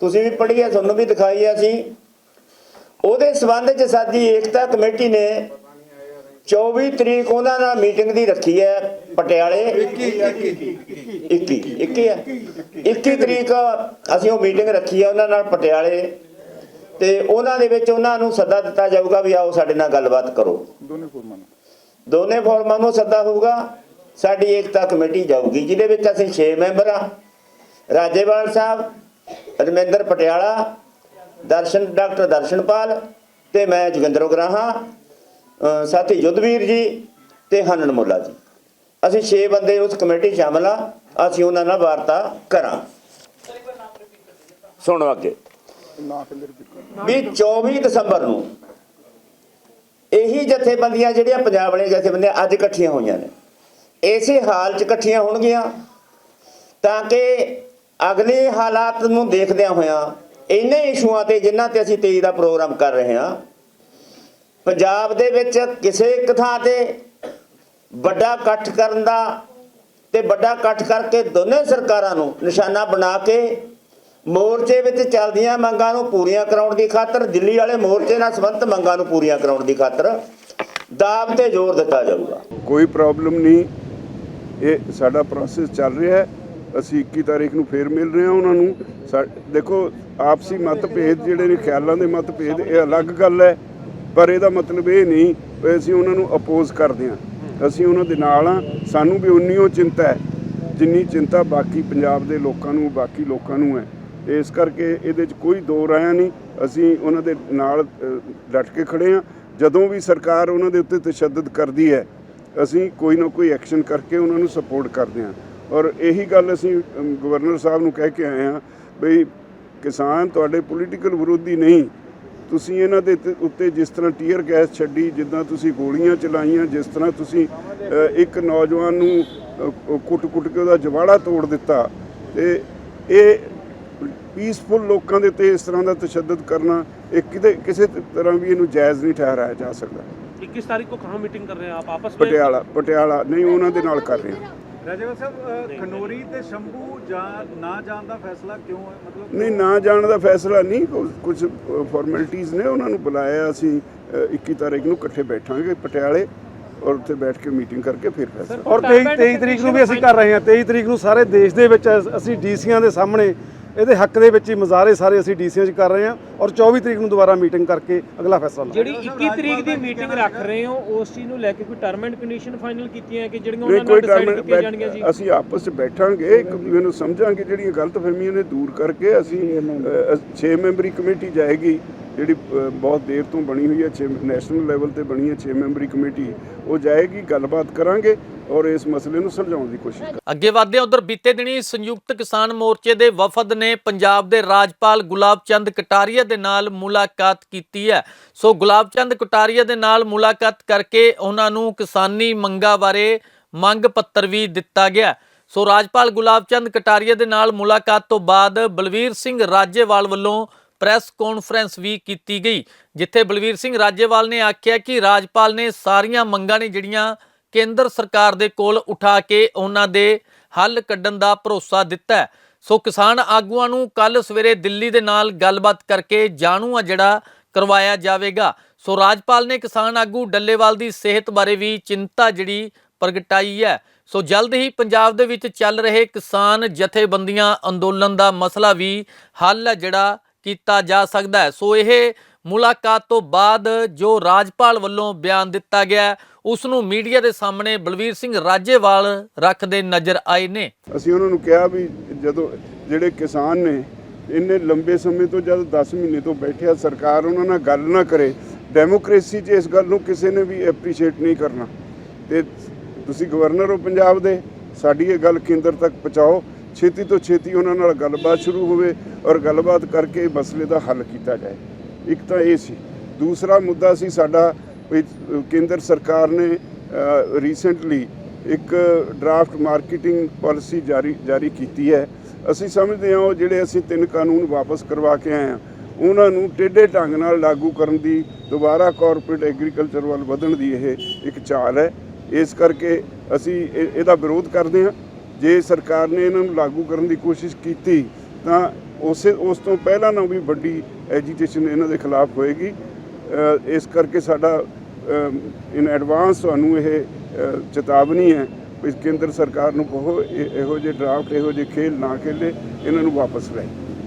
ਤੁਸੀਂ ਵੀ ਪੜ੍ਹੀ ਹੈ, ਤੁਹਾਨੂੰ ਵੀ ਦਿਖਾਈ ਹੈ ਅਸੀਂ। ਉਹਦੇ ਸਬੰਧ ਚ ਸਾਡੀ ਏਕਤਾ ਕਮੇਟੀ ਨੇ 24 ਤਰੀਕ ਉਹਨਾਂ ਨਾਲ ਮੀਟਿੰਗ ਦੀ ਰੱਖੀ ਹੈ ਪਟਿਆਲੇ। 21 21 ਹੈ। 21 ਤਰੀਕ ਅਸੀਂ ਉਹ ਮੀਟਿੰਗ ਰੱਖੀ ਹੈ ਉਹਨਾਂ ਨਾਲ ਪਟਿਆਲੇ। ਤੇ ਉਹਨਾਂ ਦੇ ਵਿੱਚ ਉਹਨਾਂ ਨੂੰ ਸੱਦਾ ਦਿੱਤਾ ਜਾਊਗਾ ਵੀ ਆਓ ਸਾਡੇ ਨਾਲ ਗੱਲਬਾਤ ਕਰੋ।
ਦੋਨੇ ਫੋਰਮਾਂ ਨੂੰ।
ਦੋਨੇ ਫੋਰਮਾਂ ਨੂੰ ਸੱਦਾ ਹੋਊਗਾ। ਸਾਡੀ ਏਕਤਾ ਕਮੇਟੀ ਜਾਊਗੀ ਜਿਹਦੇ ਵਿੱਚ ਅਸੀਂ 6 ਮੈਂਬਰ ਆ ਰਾਜੇਵਾਲ ਸਾਹਿਬ ਰਮਿੰਦਰ ਪਟਿਆਲਾ ਦਰਸ਼ਨ ਡਾਕਟਰ ਦਰਸ਼ਨਪਾਲ ਤੇ ਮੈਂ ਜੋਗਿੰਦਰ ਗਰਾਹਾਂ ਸਾਥੀ ਯੁੱਧਵੀਰ ਜੀ ਤੇ ਹਨਨ ਮੁੱਲਾ ਜੀ। ਅਸੀਂ 6 ਬੰਦੇ ਉਸ ਕਮੇਟੀ ਸ਼ਾਮਲ ਆ, ਅਸੀਂ ਉਹਨਾਂ ਨਾਲ ਵਾਰਤਾ ਕਰਾਂ। ਸੁਣੋ ਅੱਗੇ। ਵੀ 24 ਦਸੰਬਰ ਨੂੰ ਇਹੀ ਜਥੇਬੰਦੀਆਂ ਜਿਹੜੀਆਂ ਪੰਜਾਬ ਵਾਲੀਆਂ ਜਥੇਬੰਦੀਆਂ ਅੱਜ ਇਕੱਠੀਆਂ ਹੋਈਆਂ ਨੇ, ਇਸੇ ਹਾਲ 'ਚ ਇਕੱਠੀਆਂ ਹੋਣਗੀਆਂ, ਤਾਂ ਕਿ ਅਗਲੇ ਹਾਲਾਤ ਨੂੰ ਦੇਖਦਿਆਂ ਹੋਇਆਂ ਇੰਨੇ ਇਸ਼ੂਆਂ ਤੇ ਜਿਨ੍ਹਾਂ ਤੇ ਅਸੀਂ ਤੇਜ਼ ਦਾ ਪ੍ਰੋਗਰਾਮ ਕਰ ਰਹੇ ਹਾਂ ਪੰਜਾਬ ਦੇ ਵਿੱਚ ਕਿਸੇ ਇੱਕ ਥਾਂ ਤੇ ਵੱਡਾ ਇਕੱਠ ਕਰਨ ਦਾ ਤੇ ਵੱਡਾ ਇਕੱਠ ਕਰਕੇ ਦੋਨੇ ਸਰਕਾਰਾਂ ਨੂੰ ਨਿਸ਼ਾਨਾ ਬਣਾ ਕੇ ਮੋਰਚੇ ਵਿੱਚ ਚੱਲਦੀਆਂ ਮੰਗਾਂ ਨੂੰ ਪੂਰੀਆਂ ਕਰਾਉਣ ਦੀ ਖਾਤਰ, ਦਿੱਲੀ ਵਾਲੇ ਮੋਰਚੇ ਨਾਲ ਸੰਬੰਧਿਤ ਮੰਗਾਂ ਨੂੰ ਪੂਰੀਆਂ ਕਰਾਉਣ ਦੀ ਖਾਤਰ ਦਾਬ ਤੇ ਜ਼ੋਰ ਦਿੱਤਾ ਜਾਊਗਾ।
ਕੋਈ ਪ੍ਰੋਬਲਮ ਨਹੀਂ। ਇਹ ਸਾਡਾ ਪ੍ਰੋਸੈਸ ਚੱਲ ਰਿਹਾ ਹੈ। ਅਸੀਂ 21 ਤਾਰੀਖ ਨੂੰ ਫੇਰ ਮਿਲ ਰਹੇ ਹਾਂ ਉਹਨਾਂ ਨੂੰ। ਦੇਖੋ, ਆਪਸੀ ਮਤਭੇਦ ਜਿਹੜੇ ਨੇ, ਖਿਆਲਾਂ ਦੇ ਮਤਭੇਦ, ਇਹ ਅਲੱਗ ਗੱਲ ਹੈ। ਪਰ ਇਹਦਾ ਮਤਲਬ ਇਹ ਨਹੀਂ ਵੀ ਅਸੀਂ ਉਹਨਾਂ ਨੂੰ ਅਪੋਜ਼ ਕਰਦੇ ਹਾਂ। ਅਸੀਂ ਉਹਨਾਂ ਦੇ ਨਾਲ ਹਾਂ। ਸਾਨੂੰ ਵੀ ਉਨੀ ਉਹ ਚਿੰਤਾ ਹੈ ਜਿੰਨੀ ਚਿੰਤਾ ਬਾਕੀ ਪੰਜਾਬ ਦੇ ਲੋਕਾਂ ਨੂੰ ਬਾਕੀ ਲੋਕਾਂ ਨੂੰ ਹੈ। ਇਸ ਕਰਕੇ ਇਹਦੇ 'ਚ ਕੋਈ ਦੋ ਰਾਇਆ ਨਹੀਂ। ਅਸੀਂ ਉਹਨਾਂ ਦੇ ਨਾਲ ਅ, ਡਟ ਕੇ ਖੜੇ ਹਾਂ। ਜਦੋਂ ਵੀ ਸਰਕਾਰ ਉਹਨਾਂ ਦੇ ਉੱਤੇ ਤਸ਼ੱਦਦ ਕਰਦੀ ਹੈ ਅਸੀਂ ਕੋਈ ਨਾ ਕੋਈ ਐਕਸ਼ਨ ਕਰਕੇ ਉਹਨਾਂ ਨੂੰ ਸਪੋਰਟ ਕਰਦੇ ਹਾਂ। ਔਰ ਇਹੀ ਗੱਲ ਅਸੀਂ ਗਵਰਨਰ ਸਾਹਿਬ ਨੂੰ ਕਹਿ ਕੇ ਆਏ ਹਾਂ ਬਈ ਕਿਸਾਨ ਤੁਹਾਡੇ ਪੋਲੀਟੀਕਲ ਵਿਰੋਧੀ ਨਹੀਂ। ਤੁਸੀਂ ਇਹਨਾਂ ਦੇ ਉੱਤੇ ਜਿਸ ਤਰ੍ਹਾਂ ਟੀਅਰ ਗੈਸ ਛੱਡੀ ਜਿੱਦਾਂ ਤੁਸੀਂ ਗੋਲੀਆਂ ਚਲਾਈਆਂ ਜਿਸ ਤਰ੍ਹਾਂ ਤੁਸੀਂ ਇੱਕ ਨੌਜਵਾਨ ਨੂੰ ਕੁੱਟ-ਕੁੱਟ ਕੇ ਉਹਦਾ ਜਵਾੜਾ ਤੋੜ ਦਿੱਤਾ ਤੇ ਇਹ ਪੀਸਫੁਲ ਲੋਕਾਂ ਦੇ ਤੇ ਇਸ ਤਰ੍ਹਾਂ ਦਾ ਤਸ਼ੱਦਦ ਕਰਨਾ ਇਹ ਕਿਤੇ ਕਿਸੇ ਤਰ੍ਹਾਂ ਵੀ ਇਹਨੂੰ ਜਾਇਜ਼ ਨਹੀਂ ਠਹਿਰਾਇਆ ਜਾ ਸਕਦਾ।
21 ਤਾਰੀਖ ਨੂੰ ਕਹਾਂ ਮੀਟਿੰਗ ਕਰ ਰਹੇ ਆਪ? ਆਪਸ ਵਿੱਚ?
ਪਟਿਆਲਾ ਪਟਿਆਲਾ ਨਹੀਂ ਉਹਨਾਂ ਦੇ ਨਾਲ ਕਰ ਰਹੇ ਆ
ਰਾਜੇਵਾਲ ਸਾਹਿਬ ਅ, ਖਨੋਰੀ ਤੇ ਸ਼ੰਭੂ ਜਾਂ ਨਾ ਜਾਣ ਦਾ ਫੈਸਲਾ ਕਿਉਂ ਹੈ? ਮਤਲਬ
ਨਹੀਂ ਨਾ ਜਾਣ ਦਾ ਫੈਸਲਾ ਨਹੀਂ ਕੁਝ ਫਾਰਮੈਲਿਟੀਆਂ ਨੇ ਉਹਨਾਂ ਨੂੰ ਬੁਲਾਇਆ ਅਸੀਂ ਅ, 21 ਤਾਰੀਖ ਨੂੰ ਇਕੱਠੇ ਬੈਠਾਂਗੇ ਪਟਿਆਲੇ ਔਰ ਉੱਥੇ ਬੈਠ ਕੇ ਮੀਟਿੰਗ ਕਰਕੇ ਫਿਰ ਫੈਸਲਾ।
ਔਰ 23 23 ਤਰੀਕ ਨੂੰ ਵੀ ਅਸੀਂ ਕਰ ਰਹੇ ਹਾਂ 23 ਤਰੀਕ ਨੂੰ ਸਾਰੇ ਦੇਸ਼ ਦੇ ਵਿੱਚ ਅਸ- ਅਸੀਂ ਡੀਸੀਆਂ ਦੇ ਸਾਹਮਣੇ ਇਹਦੇ ਹੱਕ ਦੇ ਵਿੱਚ ਹੀ ਮੁਜ਼ਾਹਰੇ ਸਾਰੇ ਅਸੀਂ ਡੀਸੀਆਂ 'ਚ ਕਰ ਰਹੇ ਹਾਂ ਔਰ 24 ਤਰੀਕ ਨੂੰ ਦੁਬਾਰਾ ਮੀਟਿੰਗ ਕਰਕੇ ਅਗਲਾ ਫੈਸਲਾ ਲਵਾਂਗੇ
ਜਿਹੜੀ 21 ਤਰੀਕ ਦੀ ਮੀਟਿੰਗ ਰੱਖ ਰਹੇ ਹੋ ਉਸ ਚੀਜ਼ ਨੂੰ ਲੈ ਕੇ ਕੋਈ ਟਰਮ ਐਂਡ ਕੰਡੀਸ਼ਨ ਫਾਈਨਲ ਕੀਤੀਆਂ ਹੈ ਕਿ ਜਿਹੜੀਆਂ ਉਹਨਾਂ ਨਾਲ ਡਿਸਾਈਡ ਕੀਤੀਆਂ ਜਾਣਗੀਆਂ ਜੀ?
ਅਸੀਂ ਆਪਸ ਵਿੱਚ ਬੈਠਾਂਗੇ ਇੱਕ ਦੂਜੇ ਨੂੰ ਸਮਝਾਂਗੇ ਜਿਹੜੀਆਂ ਗਲਤਫਹਿਮੀਆਂ ਨੇ ਦੂਰ ਕਰਕੇ ਅਸੀਂ 6 ਮੈਂਬਰੀ ਕਮੇਟੀ ਜਾਏਗੀ। ਜਿਹੜੀ ਬਹੁਤ ਦੇਰ ਤੋਂ ਬਣੀ ਹੋਈ ਹੈ 6 ਨੈਸ਼ਨਲ ਲੈਵਲ ਤੇ ਬਣੀ ਹੈ 6 ਮੈਂਬਰੀ ਕਮੇਟੀ, ਉਹ ਜਾਏਗੀ, ਗੱਲਬਾਤ ਕਰਾਂਗੇ ਔਰ ਇਸ ਮਸਲੇ ਨੂੰ ਸੁਲਝਾਉਣ ਦੀ ਕੋਸ਼ਿਸ਼ ਕਰਾਂਗੇ।
ਅੱਗੇ ਵਧਦੇ ਉਧਰ ਬੀਤੇ ਦਿਨੀ ਸੰਯੁਕਤ ਕਿਸਾਨ ਮੋਰਚੇ ਦੇ ਵਫਦ ਨੇ ਪੰਜਾਬ ਦੇ ਰਾਜਪਾਲ ਗੁਲਾਬ ਚੰਦ ਕਟਾਰੀਆ ਦੇ ਨਾਲ ਮੁਲਾਕਾਤ ਕੀਤੀ ਹੈ। ਸੋ ਗੁਲਾਬ ਚੰਦ ਕਟਾਰੀਆ ਦੇ ਨਾਲ ਮੁਲਾਕਾਤ ਕਰਕੇ ਉਹਨਾਂ ਨੂੰ ਕਿਸਾਨੀ ਮੰਗਾਂ ਬਾਰੇ ਮੰਗ ਪੱਤਰ ਵੀ ਦਿੱਤਾ ਗਿਆ। ਸੋ ਰਾਜਪਾਲ ਗੁਲਾਬ ਚੰਦ ਕਟਾਰੀਆ ਦੇ ਨਾਲ ਮੁਲਾਕਾਤ ਤੋਂ ਬਾਅਦ ਬਲਵੀਰ ਸਿੰਘ ਰਾਜੇਵਾਲ ਵੱਲੋਂ ਪ੍ਰੈਸ ਕਾਨਫਰੰਸ ਵੀ ਕੀਤੀ ਗਈ, ਜਿੱਥੇ ਬਲਵੀਰ ਸਿੰਘ ਰਾਜੇਵਾਲ ਨੇ ਆਖਿਆ ਕਿ ਰਾਜਪਾਲ ਨੇ ਸਾਰੀਆਂ ਮੰਗਾਂ ਨੇ ਜਿਹੜੀਆਂ ਕੇਂਦਰ ਸਰਕਾਰ ਦੇ ਕੋਲ ਉਠਾ ਕੇ ਉਹਨਾਂ ਦੇ ਹੱਲ ਕੱਢਣ ਦਾ ਭਰੋਸਾ ਦਿੱਤਾ ਸੋ ਕਿਸਾਨ ਆਗੂਆਂ ਨੂੰ ਕੱਲ ਸਵੇਰੇ ਦਿੱਲੀ ਦੇ ਨਾਲ ਗੱਲਬਾਤ ਕਰਕੇ ਜਾਣੂ ਆ ਜਿਹੜਾ ਕਰਵਾਇਆ ਜਾਵੇਗਾ। ਸੋ ਰਾਜਪਾਲ ਨੇ ਕਿਸਾਨ ਆਗੂ ਡੱਲੇਵਾਲ ਦੀ ਸਿਹਤ ਬਾਰੇ ਵੀ ਚਿੰਤਾ ਜਿਹੜੀ ਪ੍ਰਗਟਾਈ ਹੈ। ਸੋ ਜਲਦ ਹੀ ਪੰਜਾਬ ਦੇ ਵਿੱਚ ਚੱਲ ਰਹੇ ਕਿਸਾਨ ਜਥੇਬੰਦੀਆਂ ਅੰਦੋਲਨ ਦਾ ਮਸਲਾ ਵੀ ਹੱਲ ਹੈ ਜਿਹੜਾ ਕੀਤਾ ਜਾ ਸਕਦਾ ਹੈ। ਸੋ ਇਹ ਮੁਲਾਕਾਤ ਤੋਂ ਬਾਅਦ ਜੋ ਰਾਜਪਾਲ ਵੱਲੋਂ ਬਿਆਨ ਦਿੱਤਾ ਗਿਆ ਹੈ, ਉਸ ਨੂੰ ਮੀਡੀਆ ਦੇ ਸਾਹਮਣੇ ਬਲਵੀਰ ਸਿੰਘ ਰਾਜੇਵਾਲ ਰੱਖਦੇ ਨਜ਼ਰ ਆਏ ਨੇ।
ਅਸੀਂ ਉਹਨਾਂ ਨੂੰ ਕਿਹਾ ਵੀ ਜਦੋਂ ਜਿਹੜੇ ਕਿਸਾਨ ਨੇ ਇੰਨੇ ਲੰਬੇ ਸਮੇਂ ਤੋਂ ਜਦ 10 ਮਹੀਨੇ ਤੋਂ ਬੈਠਿਆ ਸਰਕਾਰ ਉਹਨਾਂ ਨਾਲ ਗੱਲ ਨਾ ਕਰੇ। ਡੈਮੋਕ੍ਰੇਸੀ 'ਚ ਇਸ ਗੱਲ ਨੂੰ ਕਿਸੇ ਨੇ ਵੀ ਐਪਰੀਸ਼ੀਏਟ ਨਹੀਂ ਕਰਨਾ। ਤੇ ਤੁਸੀਂ ਗਵਰਨਰ ਹੋ ਪੰਜਾਬ ਦੇ ਸਾਡੀ ਇਹ ਗੱਲ ਕੇਂਦਰ ਤੱਕ ਪਹੁੰਚਾਓ। ਛੇਤੀ ਤੋਂ ਛੇਤੀ ਉਹਨਾਂ ਨਾਲ ਗੱਲਬਾਤ ਸ਼ੁਰੂ ਹੋਵੇ ਔਰ ਗੱਲਬਾਤ ਕਰਕੇ ਮਸਲੇ ਦਾ ਹੱਲ ਕੀਤਾ ਜਾਏ। ਇੱਕ ਤਾਂ ਇਹ ਸੀ। ਦੂਸਰਾ ਮੁੱਦਾ ਸੀ ਸਾਡਾ ਕੇਂਦਰ ਸਰਕਾਰ ਨੇ ਰੀਸੈਂਟਲੀ ਇੱਕ ਡਰਾਫਟ ਮਾਰਕੀਟਿੰਗ ਪਾਲਿਸੀ ਜਾਰੀ ਜਾਰੀ ਕੀਤੀ ਹੈ। ਅਸੀਂ ਸਮਝਦੇ ਹਾਂ ਉਹ ਜਿਹੜੇ ਅਸੀਂ ਤਿੰਨ ਕਾਨੂੰਨ ਵਾਪਸ ਕਰਵਾ ਕੇ ਆਏ ਹਾਂ, ਉਹਨਾਂ ਨੂੰ ਟੇਢੇ ਢੰਗ ਨਾਲ ਲਾਗੂ ਕਰਨ ਦੀ, ਦੁਬਾਰਾ ਕਾਰਪੋਰੇਟ ਐਗਰੀਕਲਚਰ ਵੱਲ ਵਧਣ ਦੀ ਇਹ ਇੱਕ ਚਾਲ ਹੈ। ਇਸ ਕਰਕੇ ਅਸੀਂ ਇਹ- ਇਹਦਾ ਵਿਰੋਧ ਕਰਦੇ ਹਾਂ। ਜੇ ਸਰਕਾਰ ਨੇ ਇਹਨਾਂ ਨੂੰ ਲਾਗੂ ਕਰਨ ਦੀ ਕੋਸ਼ਿਸ਼ ਕੀਤੀ ਤਾਂ ਉਸੇ ਉਸ ਤੋਂ ਪਹਿਲਾਂ ਨਾ ਵੀ ਵੱਡੀ ਐਜੀਟੇਸ਼ਨ ਇਹਨਾਂ ਦੇ ਖਿਲਾਫ ਹੋਏਗੀ। ਇਸ ਕਰਕੇ ਸਾਡਾ ਇਨ ਐਡਵਾਂਸ ਤੁਹਾਨੂੰ ਇਹ ਚੇਤਾਵਨੀ ਹੈ ਇਸ ਕੇਂਦਰ ਸਰਕਾਰ ਨੂੰ ਕਹੋ ਇਹੋ ਜਿਹੇ ਡਰਾਫਟ ਇਹੋ ਜਿਹੇ ਖੇਲ ਨਾ ਖੇਲੇ ਇਹਨਾਂ ਨੂੰ ਵਾਪਸ ਲੈ।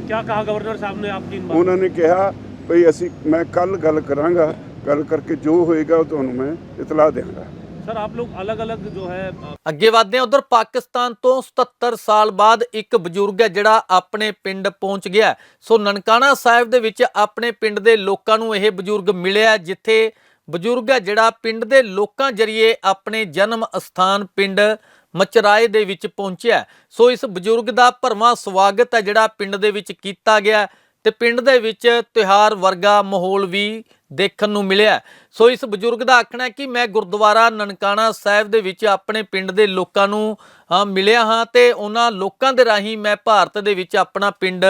ਕਿਆ ਕਹਾ ਗਵਰਨਰ ਸਾਹਿਬ ਨੇ ਆਪਕੀ
ਉਹਨਾਂ ਨੇ ਕਿਹਾ ਭਈ ਅਸੀਂ ਮੈਂ ਕੱਲ ਗੱਲ ਕਰਾਂਗਾ ਗੱਲ ਕਰਕੇ ਜੋ ਹੋਏਗਾ ਉਹ ਤੁਹਾਨੂੰ ਮੈਂ ਇਤਲਾਹ ਦੇਵਾਂਗਾ
सर आप लोग अलग अलग जो है अ,
ਅੱਗੇ ਵਧਦੇ ਹਾਂ ਉਧਰ ਪਾਕਿਸਤਾਨ ਤੋਂ 77 ਸਾਲ ਬਾਅਦ ਇੱਕ ਬਜ਼ੁਰਗ ਹੈ ਜਿਹੜਾ ਆਪਣੇ ਪਿੰਡ ਪਹੁੰਚ ਗਿਆ ਹੈ। ਸੋ ਨਨਕਾਣਾ ਸਾਹਿਬ ਦੇ ਵਿੱਚ ਆਪਣੇ ਪਿੰਡ ਦੇ ਲੋਕਾਂ ਨੂੰ ਇਹ ਬਜ਼ੁਰਗ ਮਿਲਿਆ ਜਿੱਥੇ ਬਜ਼ੁਰਗ ਹੈ ਜਿਹੜਾ ਪਿੰਡ ਦੇ ਲੋਕਾਂ ਜਰੀਏ ਆਪਣੇ ਜਨਮ ਅਸਥਾਨ ਪਿੰਡ ਮਚਰਾਏ ਦੇ ਵਿੱਚ ਪਹੁੰਚਿਆ ਹੈ। ਸੋ ਇਸ ਬਜ਼ੁਰਗ ਦਾ ਭਰਵਾਂ ਸਵਾਗਤ ਹੈ ਜਿਹੜਾ ਪਿੰਡ ਦੇ ਵਿੱਚ ਕੀਤਾ ਗਿਆ ਹੈ ਤੇ ਪਿੰਡ ਦੇ ਵਿੱਚ ਤਿਉਹਾਰ ਵਰਗਾ ਮਾਹੌਲ ਵੀ ਦੇਖਣ ਨੂੰ ਮਿਲਿਆ। ਸੋ ਇਸ ਬਜ਼ੁਰਗ ਦਾ ਆਖਣਾ ਹੈ ਕਿ ਮੈਂ ਗੁਰਦੁਆਰਾ ਨਨਕਾਣਾ ਸਾਹਿਬ ਦੇ ਵਿੱਚ ਆਪਣੇ ਪਿੰਡ ਦੇ ਲੋਕਾਂ ਨੂੰ ਮਿਲਿਆ ਹਾਂ ਤੇ ਉਹਨਾਂ ਲੋਕਾਂ ਦੇ ਰਾਹੀਂ ਮੈਂ ਭਾਰਤ ਦੇ ਵਿੱਚ ਆਪਣਾ ਪਿੰਡ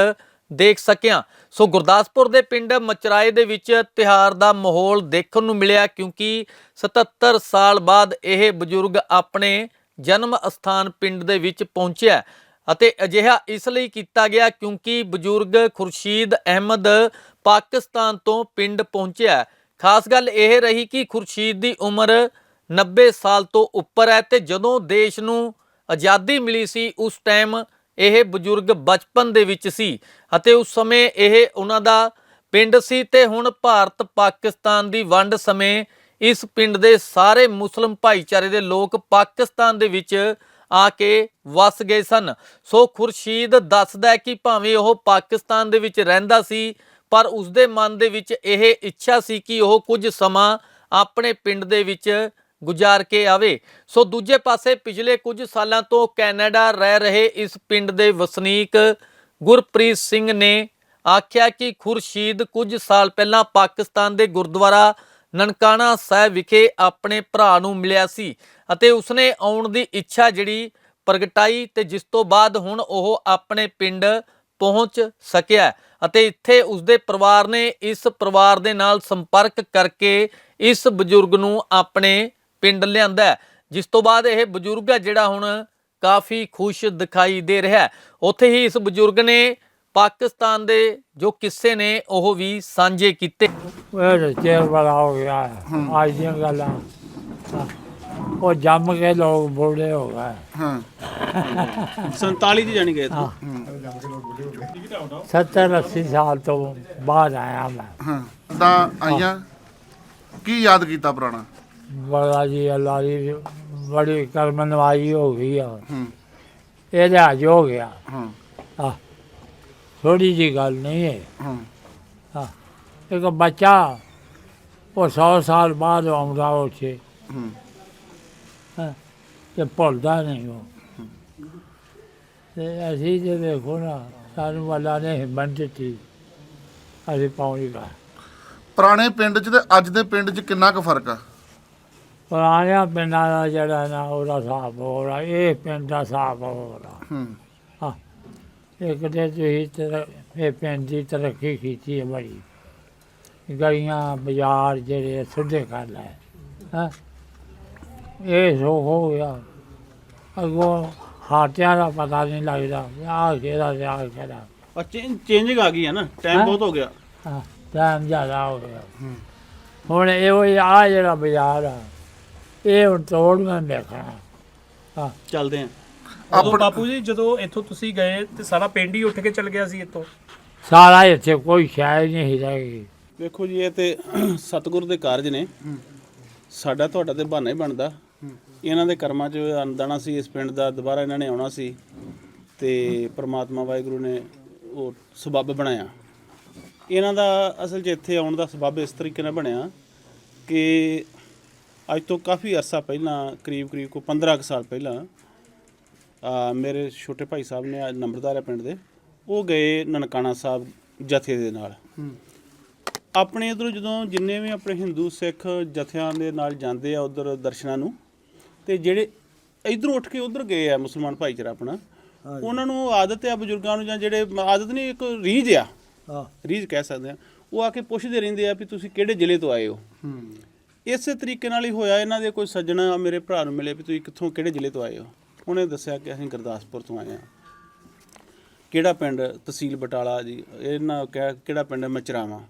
ਦੇਖ ਸਕਿਆ। ਸੋ ਗੁਰਦਾਸਪੁਰ ਦੇ ਪਿੰਡ ਮਚਰਾਏ ਦੇ ਵਿੱਚ ਤਿਹਾਰ ਦਾ ਮਾਹੌਲ ਦੇਖਣ ਨੂੰ ਮਿਲਿਆ ਕਿਉਂਕਿ 77 ਸਾਲ ਬਾਅਦ ਇਹ ਬਜ਼ੁਰਗ ਆਪਣੇ ਜਨਮ ਅਸਥਾਨ ਪਿੰਡ ਦੇ ਵਿੱਚ ਪਹੁੰਚਿਆ। ਅਤੇ ਅਜਿਹਾ ਇਸ ਲਈ ਕੀਤਾ ਗਿਆ ਕਿਉਂਕਿ ਬਜ਼ੁਰਗ ਖੁਰਸ਼ੀਦ ਅਹਿਮਦ ਪਾਕਿਸਤਾਨ ਤੋਂ ਪਿੰਡ ਪਹੁੰਚਿਆ ਖਾਸ ਗੱਲ ਇਹ ਰਹੀ ਕਿ ਖੁਰਸ਼ੀਦ ਦੀ ਉਮਰ 90 ਸਾਲ ਤੋਂ ਉੱਪਰ ਹੈ ਤੇ ਜਦੋਂ ਦੇਸ਼ ਨੂੰ ਆਜ਼ਾਦੀ ਮਿਲੀ ਸੀ, ਉਸ ਟਾਈਮ ਇਹ ਬਜ਼ੁਰਗ ਬਚਪਨ ਦੇ ਵਿੱਚ ਸੀ ਅਤੇ ਉਸ ਸਮੇਂ ਇਹ ਉਹਨਾਂ ਦਾ ਪਿੰਡ ਸੀ ਤੇ ਹੁਣ ਭਾਰਤ ਪਾਕਿਸਤਾਨ ਦੀ ਵੰਡ ਸਮੇਂ ਇਸ ਪਿੰਡ ਦੇ ਸਾਰੇ ਮੁਸਲਮ ਭਾਈਚਾਰੇ ਦੇ ਲੋਕ ਪਾਕਿਸਤਾਨ ਦੇ ਵਿੱਚ ਆ ਕੇ ਵਸ ਗਏ ਸਨ। ਸੋ ਖੁਰਸ਼ੀਦ ਦੱਸਦਾ ਹੈ ਕਿ ਭਾਵੇਂ ਉਹ ਪਾਕਿਸਤਾਨ ਦੇ ਵਿੱਚ ਰਹਿੰਦਾ ਸੀ, ਪਰ ਉਸਦੇ ਮਨ ਦੇ ਵਿੱਚ ਇਹ ਇੱਛਾ ਸੀ ਕਿ ਉਹ ਕੁਝ ਸਮਾਂ ਆਪਣੇ ਪਿੰਡ ਦੇ ਵਿੱਚ ਗੁਜ਼ਾਰ ਕੇ ਆਵੇ। ਸੋ ਦੂਜੇ ਪਾਸੇ ਪਿਛਲੇ ਕੁਝ ਸਾਲਾਂ ਤੋਂ ਕੈਨੇਡਾ ਰਹਿ ਰਹੇ ਇਸ ਪਿੰਡ ਦੇ ਵਸਨੀਕ ਗੁਰਪ੍ਰੀਤ ਸਿੰਘ ਨੇ ਆਖਿਆ ਕਿ ਖੁਰਸ਼ੀਦ ਕੁਝ ਸਾਲ ਪਹਿਲਾਂ ਪਾਕਿਸਤਾਨ ਦੇ ਗੁਰਦੁਆਰਾ ਨਨਕਾਣਾ ਸਾਹਿਬ ਵਿਖੇ ਆਪਣੇ ਭਰਾ ਨੂੰ ਮਿਲਿਆ ਸੀ। ਅਤੇ ਉਸਨੇ ਆਉਣ ਦੀ ਇੱਛਾ ਜਿਹੜੀ ਪ੍ਰਗਟਾਈ ਤੇ ਜਿਸ ਤੋਂ ਬਾਅਦ ਹੁਣ ਉਹ ਆਪਣੇ ਪਿੰਡ ਪਹੁੰਚ ਸਕਿਆ ਅਤੇ ਇੱਥੇ ਉਸਦੇ ਪਰਿਵਾਰ ਨੇ ਇਸ ਪਰਿਵਾਰ ਦੇ ਨਾਲ ਸੰਪਰਕ ਕਰਕੇ ਇਸ ਬਜ਼ੁਰਗ ਨੂੰ ਆਪਣੇ ਪਿੰਡ ਲਿਆਂਦਾ ਜਿਸ ਤੋਂ ਬਾਅਦ ਇਹ ਬਜ਼ੁਰਗ ਹੈ ਜਿਹੜਾ ਹੁਣ ਕਾਫੀ ਖੁਸ਼ ਦਿਖਾਈ ਦੇ ਰਿਹਾ ਉੱਥੇ ਹੀ ਇਸ ਬਜ਼ੁਰਗ ਨੇ ਪਾਕਿਸਤਾਨ ਦੇ ਜੋ ਕਿੱਸੇ ਨੇ ਉਹ ਵੀ ਸਾਂਝੇ ਕੀਤੇ।
ਉਹ ਚੇਰ ਬੜਾ ਹੋ ਗਿਆ। ਅੱਜ ਦੀਆਂ ਗੱਲਾਂ। ਉਹ ਜੰਮ ਕੇ ਲੋਕ ਬੁੱਢੇ ਹੋ ਗਏ।
ਹਾਂ।
47 ਦੀ ਜਾਣੀ ਗਏ
70 80 ਸਾਲ ਤੋਂ ਬਾਅਦ ਆਇਆ ਮੈਂ।
ਹਾਂ। ਤਾਂ ਆਈਆਂ। ਕੀ ਯਾਦ ਕੀਤਾ ਪੁਰਾਣਾ?
ਬੜਾ ਜੀ ਅੱਲਾ ਦੀ ਬੜੀ ਕਰਮ ਨਵਾਈ ਹੋ ਗਈ ਆ।
ਹੂੰ।
ਇਹਦੇ ਅੱਜ ਹੋ ਗਿਆ।
ਹਾਂ।
ਆ ਥੋੜੀ ਜੀ ਗੱਲ ਨਹੀਂ ਹੈ।
ਹਾਂ।
ਆ ਇੱਕ ਬੱਚਾ ਉਹ 100 ਸਾਲ ਬਾਅਦ ਆਉਂਦਾ ਉੱਥੇ।
ਹੂੰ।
ਹੈਂ, ਤੇ ਭੁੱਲਦਾ ਨਹੀਂ ਉਹ। ਤੇ ਅਸੀਂ ਜੇ ਦੇਖੋ ਨਾ ਸਾਨੂੰ ਅੱਲਾ ਨੇ ਹਿੰਮਤ ਦਿੱਤੀ ਅਸੀਂ ਪਹੁੰਚ ਗਏ
ਪੁਰਾਣੇ ਪਿੰਡ 'ਚ ਤੇ ਅੱਜ ਦੇ ਪਿੰਡ 'ਚ ਕਿੰਨਾ ਕੁ ਫ਼ਰਕ ਆ?
ਪੁਰਾਣਿਆਂ ਪਿੰਡਾਂ ਦਾ ਜਿਹੜਾ ਨਾ ਉਹਦਾ ਹਿਸਾਬ ਹੋ ਰਿਹਾ ਇਹ ਪਿੰਡ ਦਾ ਹਿਸਾਬ ਹੋ ਰਿਹਾ
ਹੂੰ।
ਹਾਂ ਇੱਕ ਤੇ ਤੁਸੀਂ ਤਰ ਇਹ ਪਿੰਡ ਦੀ ਤਰੱਕੀ ਕੀਤੀ ਹੈ ਬੜੀ। ਗਲੀਆਂ ਬਾਜ਼ਾਰ ਜਿਹੜੇ ਸਿੱਧੇ ਕਰ ਲਏ। ਹਾਂ? ਇਹ ਸੋਖ ਹੋ ਗਿਆ। ਅੱਗੋਂ ਹਾਟਿਆਂ ਦਾ ਪਤਾ ਨਹੀਂ ਲੱਗਦਾ। ਆਹ ਕਿਹੜਾ ਤੇ ਆਹ
ਚੇਂਜਿੰਗ ਆ ਗਈ ਹੈ ਨਾ
ਟਾਈਮ
ਬਹੁਤ ਹੋ ਗਿਆ।
ਹਾਂ, ਟਾਈਮ ਜ਼ਿਆਦਾ ਹੋ ਗਿਆ। ਹੂੰ। ਹੁਣ ਇਹੋ ਆ ਜਿਹੜਾ ਬਾਜ਼ਾਰ ਆ। ਇਹ ਹੁਣ ਤੋੜ ਮੈਂ ਦੇਖਣਾ। ਹਾਂ।
ਚੱਲਦੇ ਆ। ਉਦੋਂ ਬਾਪੂ ਜੀ ਜਦੋਂ ਇੱਥੋਂ ਤੁਸੀਂ ਗਏ ਤੇ ਸਾਰਾ ਪਿੰਡ ਹੀ ਉੱਠ ਕੇ ਚੱਲ ਗਿਆ ਸੀ ਇੱਥੋਂ?
ਸਾਰਾ ਇੱਥੇ ਕੋਈ ਸ਼ਾਇਦ ਨਹੀਂ ਰਹੀ
ਵੇਖੋ ਜੀ ਇਹ ਤੇ ਸਤਿਗੁਰ ਦੇ ਕਾਰਜ ਨੇ। ਸਾਡਾ ਤੁਹਾਡਾ ਤੇ ਬਹਾਨਾ ਹੀ ਬਣਦਾ। ਇਹਨਾਂ ਦੇ ਕਰਮਾਂ 'ਚ ਆਂਦਣਾ ਸੀ ਇਸ ਪਿੰਡ ਦਾ ਦੁਬਾਰਾ ਇਹਨਾਂ ਨੇ ਆਉਣਾ ਸੀ ਤੇ ਪ੍ਰਮਾਤਮਾ ਵਾਹਿਗੁਰੂ ਨੇ ਉਹ ਸਬੱਬ ਬਣਾਇਆ। ਇਹਨਾਂ ਦਾ ਅਸਲ 'ਚ ਇੱਥੇ ਆਉਣ ਦਾ ਸਬੱਬ ਇਸ ਤਰੀਕੇ ਨਾਲ ਬਣਿਆ ਕਿ ਅੱਜ ਤੋਂ ਕਾਫੀ ਅਰਸਾ ਪਹਿਲਾਂ ਕਰੀਬ ਕਰੀਬ ਕੋ 15 ਕੁ ਸਾਲ ਪਹਿਲਾਂ ਆ ਮੇਰੇ ਛੋਟੇ ਭਾਈ ਸਾਹਿਬ ਨੇ ਨੰਬਰਦਾਰ ਹੈ ਪਿੰਡ ਦੇ ਉਹ ਗਏ ਨਨਕਾਣਾ ਸਾਹਿਬ ਜਥੇ ਦੇ ਨਾਲ। ਆਪਣੇ ਇਧਰੋਂ ਜਦੋਂ ਜਿੰਨੇ ਵੀ ਆਪਣੇ ਹਿੰਦੂ ਸਿੱਖ ਜਥਿਆਂ ਦੇ ਨਾਲ ਜਾਂਦੇ ਆ ਉਧਰ ਦਰਸ਼ਨਾਂ ਨੂੰ ਤੇ ਜਿਹੜੇ ਇਧਰੋਂ ਉੱਠ ਕੇ ਉਧਰ ਗਏ ਆ ਮੁਸਲਮਾਨ ਭਾਈਚਾਰਾ ਆਪਣਾ ਉਹਨਾਂ ਨੂੰ ਆਦਤ ਆ ਬਜ਼ੁਰਗਾਂ ਨੂੰ ਜਾਂ ਜਿਹੜੇ ਆਦਤ ਨਹੀਂ ਇੱਕ ਰੀਝ ਆ। ਰੀਝ ਕਹਿ ਸਕਦੇ ਆ। ਉਹ ਆ ਕੇ ਪੁੱਛਦੇ ਰਹਿੰਦੇ ਆ ਵੀ ਤੁਸੀਂ ਕਿਹੜੇ ਜ਼ਿਲ੍ਹੇ ਤੋਂ ਆਏ ਹੋ? ਇਸੇ ਤਰੀਕੇ ਨਾਲ ਹੀ ਹੋਇਆ ਇਹਨਾਂ ਦੇ ਕੋਈ ਸੱਜਣ ਮੇਰੇ ਭਰਾ ਨੂੰ ਮਿਲੇ ਵੀ ਤੁਸੀਂ ਕਿੱਥੋਂ ਕਿਹੜੇ ਜ਼ਿਲ੍ਹੇ ਤੋਂ ਆਏ ਹੋ? ਉਹਨੇ ਦੱਸਿਆ ਕਿ ਅਸੀਂ ਗੁਰਦਾਸਪੁਰ ਤੋਂ ਆਏ ਹਾਂ। ਕਿਹੜਾ ਪਿੰਡ? ਤਹਿਸੀਲ ਬਟਾਲਾ ਜੀ। ਇਹਨਾਂ ਕਿਹਾ ਕਿਹੜਾ ਪਿੰਡ? ਹੈ ਮਚਰਾਵਾ।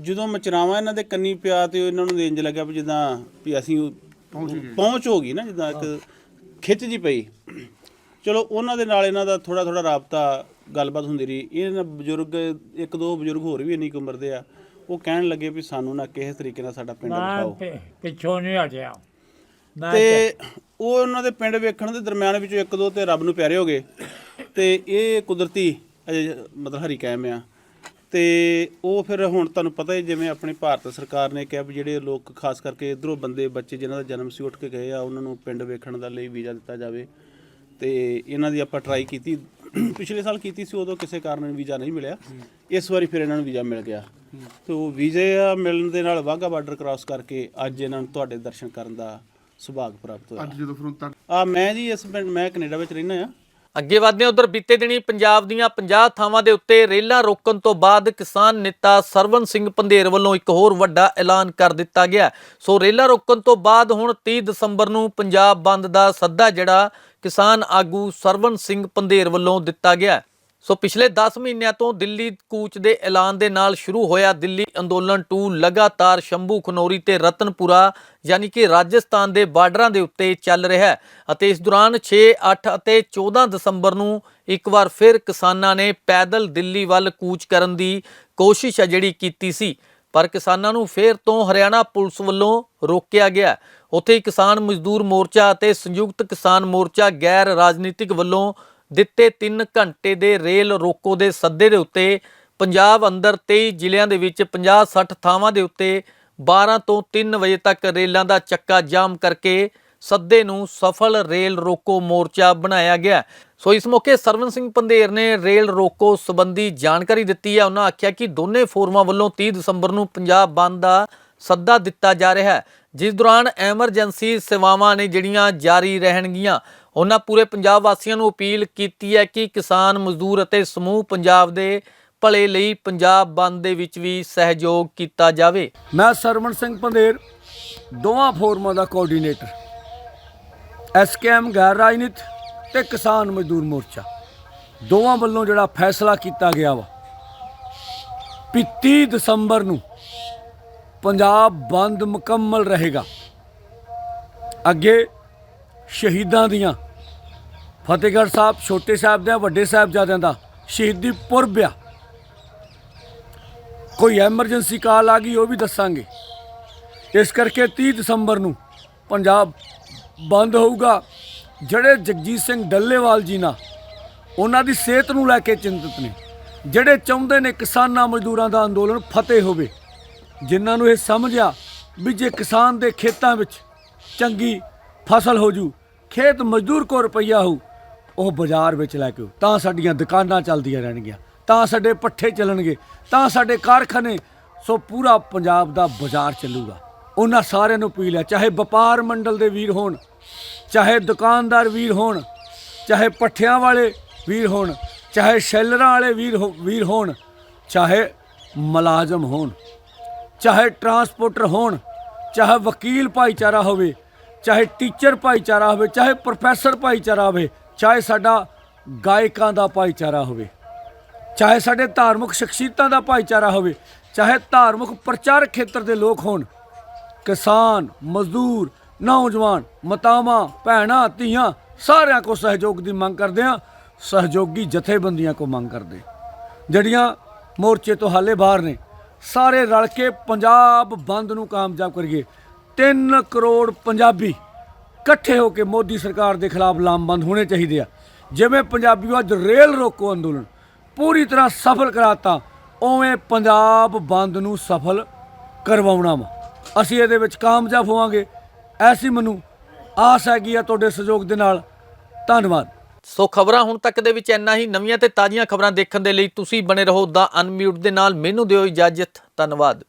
ਜਦੋਂ ਮਚਰਾਵਾ ਇਹਨਾਂ ਦੇ ਕੰਨੀ ਪਿਆ ਤੇ ਇਹਨਾਂ ਨੂੰ ਇੰਜ ਲੱਗਿਆ ਵੀ ਜਿੱਦਾਂ ਵੀ ਅਸੀਂ ਪਹੁੰਚ ਹੋ ਗਈ ਨਾ ਜਿੱਦਾਂ ਇੱਕ ਖਿੱਚ ਜੀ ਪਈ। ਚਲੋ ਉਹਨਾਂ ਦੇ ਨਾਲ ਇਹਨਾਂ ਦਾ ਥੋੜਾ ਥੋੜਾ ਰਾਬਤਾ ਗੱਲਬਾਤ ਹੁੰਦੀ ਰਹੀ। ਇਹਨਾਂ ਬਜ਼ੁਰਗ ਇੱਕ ਦੋ ਬਜ਼ੁਰਗ ਹੋਰ ਵੀ ਇੰਨੀ ਕੁ ਉਮਰ ਦੇ ਆ ਉਹ ਕਹਿਣ ਲੱਗੇ ਵੀ ਸਾਨੂੰ ਨਾ ਕਿਸੇ ਤਰੀਕੇ ਨਾਲ ਸਾਡਾ ਪਿੰਡ ਦਿਖਾਓ।
ਪਿੱਛੋਂ ਨਹੀਂ ਹਟਿਆ। ਮੈਂ
ਤੇ ਉਹ ਉਹਨਾਂ ਦੇ ਪਿੰਡ ਵੇਖਣ ਦੇ ਦਰਮਿਆਨ ਵਿੱਚੋਂ ਇੱਕ ਦੋ ਤੇ ਰੱਬ ਨੂੰ ਪਿਆਰੇ ਹੋ ਗਏ। ਤੇ ਇਹ ਕੁਦਰਤੀ ਅਜੇ ਮਤਲਬ ਹਰੀ ਕਾਇਮ ਆ। ਤੇ ਉਹ ਫਿਰ ਹੁਣ ਤੁਹਾਨੂੰ ਪਤਾ ਹੀ ਜਿਵੇਂ ਆਪਣੀ ਭਾਰਤ ਸਰਕਾਰ ਨੇ ਕਿਹਾ ਵੀ ਜਿਹੜੇ ਲੋਕ ਖਾਸ ਕਰਕੇ ਇਧਰੋਂ ਬੰਦੇ ਬੱਚੇ ਜਿਨ੍ਹਾਂ ਦਾ ਜਨਮ ਸੀ ਉੱਠ ਕੇ ਗਏ ਆ ਉਹਨਾਂ ਨੂੰ ਪਿੰਡ ਵੇਖਣ ਦਾ ਲਈ ਵੀਜ਼ਾ ਦਿੱਤਾ ਜਾਵੇ। ਤੇ ਇਹਨਾਂ ਦੀ ਆਪਾਂ ਟਰਾਈ ਕੀਤੀ ਪਿਛਲੇ ਸਾਲ ਕੀਤੀ ਸੀ ਉਦੋਂ ਕਿਸੇ ਕਾਰਨ ਵੀਜ਼ਾ ਨਹੀਂ ਮਿਲਿਆ। ਇਸ ਵਾਰੀ ਫਿਰ ਇਹਨਾਂ ਨੂੰ ਵੀਜ਼ਾ ਮਿਲ ਗਿਆ। ਤੇ ਉਹ ਵੀਜ਼ੇ ਮਿਲਣ ਦੇ ਨਾਲ ਵਾਹਗਾ ਬਾਰਡਰ ਕ੍ਰਾਸ ਕਰਕੇ ਅੱਜ ਇਹਨਾਂ ਨੂੰ ਤੁਹਾਡੇ ਦਰਸ਼ਨ ਕਰਨ ਦਾ ਸੁਭਾਗ ਪ੍ਰਾਪਤ ਹੋਇਆ।
ਅੱਜ ਜਦੋਂ ਫਿਰ ਤੱਕ
ਆ ਮੈਂ ਜੀ ਇਸ ਪਿੰਡ ਮੈਂ ਕੈਨੇਡਾ ਵਿੱਚ ਰਹਿੰਦਾ ਆ।
ਅੱਗੇ ਵਧਦੇ ਉਧਰ ਬੀਤੇ ਦਿਨੀ ਪੰਜਾਬ ਦੀਆਂ 50 ਥਾਵਾਂ ਦੇ ਉੱਤੇ ਰੇਲਾਂ ਰੋਕਣ ਤੋਂ ਬਾਅਦ ਕਿਸਾਨ ਨੇਤਾ ਸਰਵਨ ਸਿੰਘ ਪੰਧੇਰ ਵੱਲੋਂ ਇੱਕ ਹੋਰ ਵੱਡਾ ਐਲਾਨ ਕਰ ਦਿੱਤਾ ਗਿਆ। ਸੋ ਰੇਲਾਂ ਰੋਕਣ ਤੋਂ ਬਾਅਦ ਹੁਣ 30 ਦਸੰਬਰ ਨੂੰ ਪੰਜਾਬ ਬੰਦ ਦਾ ਸੱਦਾ ਜਿਹੜਾ ਕਿਸਾਨ ਆਗੂ ਸਰਵਨ ਸਿੰਘ ਪੰਧੇਰ ਵੱਲੋਂ ਦਿੱਤਾ ਗਿਆ। ਸੋ ਪਿਛਲੇ 10 ਮਹੀਨਿਆਂ ਤੋਂ ਦਿੱਲੀ ਕੂਚ ਦੇ ਐਲਾਨ ਦੇ ਨਾਲ ਸ਼ੁਰੂ ਹੋਇਆ ਦਿੱਲੀ ਅੰਦੋਲਨ 2 ਲਗਾਤਾਰ ਸ਼ੰਭੂ ਖਨੌਰੀ ਤੇ ਰਤਨਪੁਰਾ ਯਾਨੀ ਕਿ ਰਾਜਸਥਾਨ ਦੇ ਬਾਰਡਰਾਂ ਦੇ ਉੱਤੇ ਚੱਲ ਰਿਹਾ ਹੈ। ਅਤੇ ਇਸ ਦੌਰਾਨ 6, 8 ਅਤੇ 14 ਦਸੰਬਰ ਨੂੰ ਇੱਕ ਵਾਰ ਫਿਰ ਕਿਸਾਨਾਂ ਨੇ ਪੈਦਲ ਦਿੱਲੀ ਵੱਲ ਕੂਚ ਕਰਨ ਦੀ ਕੋਸ਼ਿਸ਼ ਹੈ ਜਿਹੜੀ ਕੀਤੀ ਸੀ। ਪਰ ਕਿਸਾਨਾਂ ਨੂੰ ਫੇਰ ਤੋਂ ਹਰਿਆਣਾ ਪੁਲਿਸ ਵੱਲੋਂ ਰੋਕਿਆ ਗਿਆ ਉੱਥੇ ਕਿਸਾਨ ਮਜ਼ਦੂਰ ਮੋਰਚਾ ਅਤੇ ਸੰਯੁਕਤ ਕਿਸਾਨ ਮੋਰਚਾ ਗੈਰ ਰਾਜਨੀਤਿਕ ਵੱਲੋਂ ਦਿੱਤੇ 3 ਘੰਟੇ ਦੇ ਰੇਲ ਰੋਕੋ ਦੇ ਸੱਦੇ ਦੇ ਉੱਤੇ ਪੰਜਾਬ ਅੰਦਰ 23 ਜ਼ਿਲ੍ਹਿਆਂ ਦੇ ਵਿੱਚ 50-60 ਥਾਵਾਂ ਦੇ ਉੱਤੇ 12 ਤੋਂ 3 ਵਜੇ ਤੱਕ ਰੇਲਾਂ ਦਾ ਚੱਕਾ ਜਾਮ ਕਰਕੇ ਸੱਦੇ ਨੂੰ ਸਫਲ ਰੇਲ ਰੋਕੋ ਮੋਰਚਾ ਬਣਾਇਆ ਗਿਆ। ਸੋ ਇਸ ਮੌਕੇ ਸਰਵਨ ਸਿੰਘ ਪੰਧੇਰ ਨੇ ਰੇਲ ਰੋਕੋ ਸੰਬੰਧੀ ਜਾਣਕਾਰੀ ਦਿੱਤੀ ਹੈ। ਉਹਨਾਂ ਆਖਿਆ ਕਿ ਦੋਨੇ ਫੋਰਮਾਂ ਵੱਲੋਂ 30 ਦਸੰਬਰ ਨੂੰ ਪੰਜਾਬ ਬੰਦ ਦਾ ਸੱਦਾ ਦਿੱਤਾ ਜਾ ਰਿਹਾ ਹੈ। ਜਿਸ ਦੌਰਾਨ ਐਮਰਜੈਂਸੀ ਸੇਵਾਵਾਂ ਨੇ ਜਿਹੜੀਆਂ ਜਾਰੀ ਰਹਿਣਗੀਆਂ। ਉਹਨਾਂ ਪੂਰੇ ਪੰਜਾਬ ਵਾਸੀਆਂ ਨੂੰ ਅਪੀਲ ਕੀਤੀ ਹੈ ਕਿ ਕਿਸਾਨ ਮਜ਼ਦੂਰ ਅਤੇ ਸਮੂਹ ਪੰਜਾਬ ਦੇ ਭਲੇ ਲਈ ਪੰਜਾਬ ਬੰਦ ਦੇ ਵਿੱਚ ਵੀ ਸਹਿਯੋਗ ਕੀਤਾ ਜਾਵੇ।
ਮੈਂ ਸਰਵਣ ਸਿੰਘ ਪੰਧੇਰ, ਦੋਵਾਂ ਫੋਰਮਾਂ ਦਾ ਕੋਆਰਡੀਨੇਟਰ ਐਸਕੇਐਮ ਗੈਰ ਰਾਜਨੀਤ ਤੇ ਕਿਸਾਨ ਮਜ਼ਦੂਰ ਮੋਰਚਾ। ਦੋਵਾਂ ਵੱਲੋਂ ਜਿਹੜਾ ਫੈਸਲਾ ਕੀਤਾ ਗਿਆ ਵਾ ਵੀ 30 ਦਸੰਬਰ ਨੂੰ ਪੰਜਾਬ ਬੰਦ ਮੁਕੰਮਲ ਰਹੇਗਾ। ਅੱਗੇ ਸ਼ਹੀਦਾਂ ਦੀਆਂ। ਫਤਿਹਗੜ੍ਹ ਸਾਹਿਬ ਛੋਟੇ ਸਾਹਿਬ ਦੇ ਵੱਡੇ ਸਾਹਿਬਜ਼ਾਦਿਆਂ ਦਾ ਸ਼ਹੀਦੀ ਪੁਰਬ ਆ। ਕੋਈ ਐਮਰਜੈਂਸੀ ਕਾਲ ਆ ਗਈ, ਉਹ ਵੀ ਦੱਸਾਂਗੇ। ਇਸ ਕਰਕੇ 30 ਦਸੰਬਰ ਨੂੰ ਪੰਜਾਬ ਬੰਦ ਹੋਊਗਾ। ਜਿਹੜੇ ਜਗਜੀਤ ਸਿੰਘ ਡੱਲੇਵਾਲ ਜੀ ਨਾ ਉਹਨਾਂ ਦੀ ਸਿਹਤ ਨੂੰ ਲੈ ਕੇ ਚਿੰਤਤ ਨੇ, ਜਿਹੜੇ ਚਾਹੁੰਦੇ ਨੇ ਕਿਸਾਨਾਂ ਮਜ਼ਦੂਰਾਂ ਦਾ ਅੰਦੋਲਨ ਫਤਿਹ ਹੋਵੇ, ਜਿਨ੍ਹਾਂ ਨੂੰ ਇਹ ਸਮਝਿਆ ਵੀ ਜੇ ਕਿਸਾਨ ਦੇ ਖੇਤਾਂ ਵਿੱਚ ਚੰਗੀ ਫਸਲ ਹੋ ਜੂ ਖੇਤ ਮਜ਼ਦੂਰ ਕੋ ਰੁਪਈਆ ਹੋਊ, ਉਹ ਬਾਜ਼ਾਰ ਵਿੱਚ ਲੈ ਕੇ ਆਓ। ਤਾਂ ਸਾਡੀਆਂ ਦੁਕਾਨਾਂ ਚੱਲਦੀਆਂ ਰਹਿਣਗੀਆਂ, ਤਾਂ ਸਾਡੇ ਪੱਠੇ ਚੱਲਣਗੇ, ਤਾਂ ਸਾਡੇ ਕਾਰਖਾਨੇ, ਸੋ ਪੂਰਾ ਪੰਜਾਬ ਦਾ ਬਾਜ਼ਾਰ ਚੱਲੂਗਾ ਉਹਨਾਂ ਸਾਰਿਆਂ ਨੂੰ ਅਪੀਲ ਹੈ ਚਾਹੇ ਵਪਾਰ ਮੰਡਲ ਦੇ ਵੀਰ ਹੋਣ, ਚਾਹੇ ਦੁਕਾਨਦਾਰ ਵੀਰ ਹੋਣ, ਚਾਹੇ ਪੱਠਿਆਂ ਵਾਲੇ ਵੀਰ ਹੋਣ, ਚਾਹੇ ਸ਼ੈਲਰਾਂ ਵਾਲੇ ਵੀਰ ਹੋ- ਵੀਰ ਹੋਣ, ਚਾਹੇ ਮੁਲਾਜ਼ਮ ਹੋਣ, ਚਾਹੇ ਟਰਾਂਸਪੋਰਟਰ ਹੋਣ, ਚਾਹੇ ਵਕੀਲ ਭਾਈਚਾਰਾ ਹੋਵੇ ਚਾਹੇ ਟੀਚਰ ਭਾਈਚਾਰਾ ਹੋਵੇ, ਚਾਹੇ ਪ੍ਰੋਫੈਸਰ ਭਾਈਚਾਰਾ ਹੋਵੇ, ਚਾਹੇ ਸਾਡਾ ਗਾਇਕਾਂ ਦਾ ਭਾਈਚਾਰਾ ਹੋਵੇ, ਚਾਹੇ ਸਾਡੇ ਧਾਰਮਿਕ ਸ਼ਖਸੀਅਤਾਂ ਦਾ ਭਾਈਚਾਰਾ ਹੋਵੇ, ਚਾਹੇ ਧਾਰਮਿਕ ਪ੍ਰਚਾਰਕ ਖੇਤਰ ਦੇ ਲੋਕ ਹੋਣ, ਕਿਸਾਨ, ਮਜ਼ਦੂਰ, ਨੌਜਵਾਨ, ਮਾਤਾਵਾਂ, ਭੈਣਾਂ, ਧੀਆਂ, ਸਾਰਿਆਂ ਕੋ ਸਹਿਯੋਗ ਦੀ ਮੰਗ ਕਰਦੇ ਹਾਂ, ਸਹਿਯੋਗੀ ਜਥੇਬੰਦੀਆਂ ਕੋ ਮੰਗ ਕਰਦੇ ਜਿਹੜੀਆਂ ਮੋਰਚੇ ਤੋਂ ਹਾਲੇ ਬਾਹਰ ਨੇ, ਸਾਰੇ ਰਲ ਕੇ ਪੰਜਾਬ ਬੰਦ ਨੂੰ ਕਾਮਯਾਬ ਕਰੀਏ। 3 ਕਰੋੜ ਪੰਜਾਬੀ ਇਕੱਠੇ ਹੋ ਕੇ ਮੋਦੀ ਸਰਕਾਰ ਦੇ ਖਿਲਾਫ ਲਾਮਬੰਦ ਹੋਣੇ ਚਾਹੀਦੇ ਆ। ਜਿਵੇਂ ਪੰਜਾਬੀ ਅੱਜ ਰੇਲ ਰੋਕੋ ਅੰਦੋਲਨ, ਪੂਰੀ ਤਰ੍ਹਾਂ ਸਫਲ ਕਰਾਤਾ, ਉਵੇਂ ਪੰਜਾਬ ਬੰਦ ਨੂੰ ਸਫਲ ਕਰਵਾਉਣਾ ਵਾ। ਅਸੀਂ ਇਹਦੇ ਵਿੱਚ ਕਾਮਯਾਬ ਹੋਵਾਂਗੇ। ਐਸੀ ਮੈਨੂੰ ਆਸ ਹੈਗੀ ਆ ਤੁਹਾਡੇ ਸਹਿਯੋਗ ਦੇ ਨਾਲ। ਧੰਨਵਾਦ।
ਸੋ ਖਬਰਾਂ ਹੁਣ ਤੱਕ ਦੇ ਵਿੱਚ ਇੰਨਾ ਹੀ। ਨਵੀਆਂ ਤੇ ਤਾਜ਼ੀਆਂ ਖਬਰਾਂ ਦੇਖਣ ਦੇ ਲਈ ਤੁਸੀਂ ਬਣੇ ਰਹੋ ਦਾ ਅਨਮਿਊਟ ਦੇ ਨਾਲ। ਮੈਨੂੰ ਦਿਓ ਇਜਾਜ਼ਤ। ਧੰਨਵਾਦ।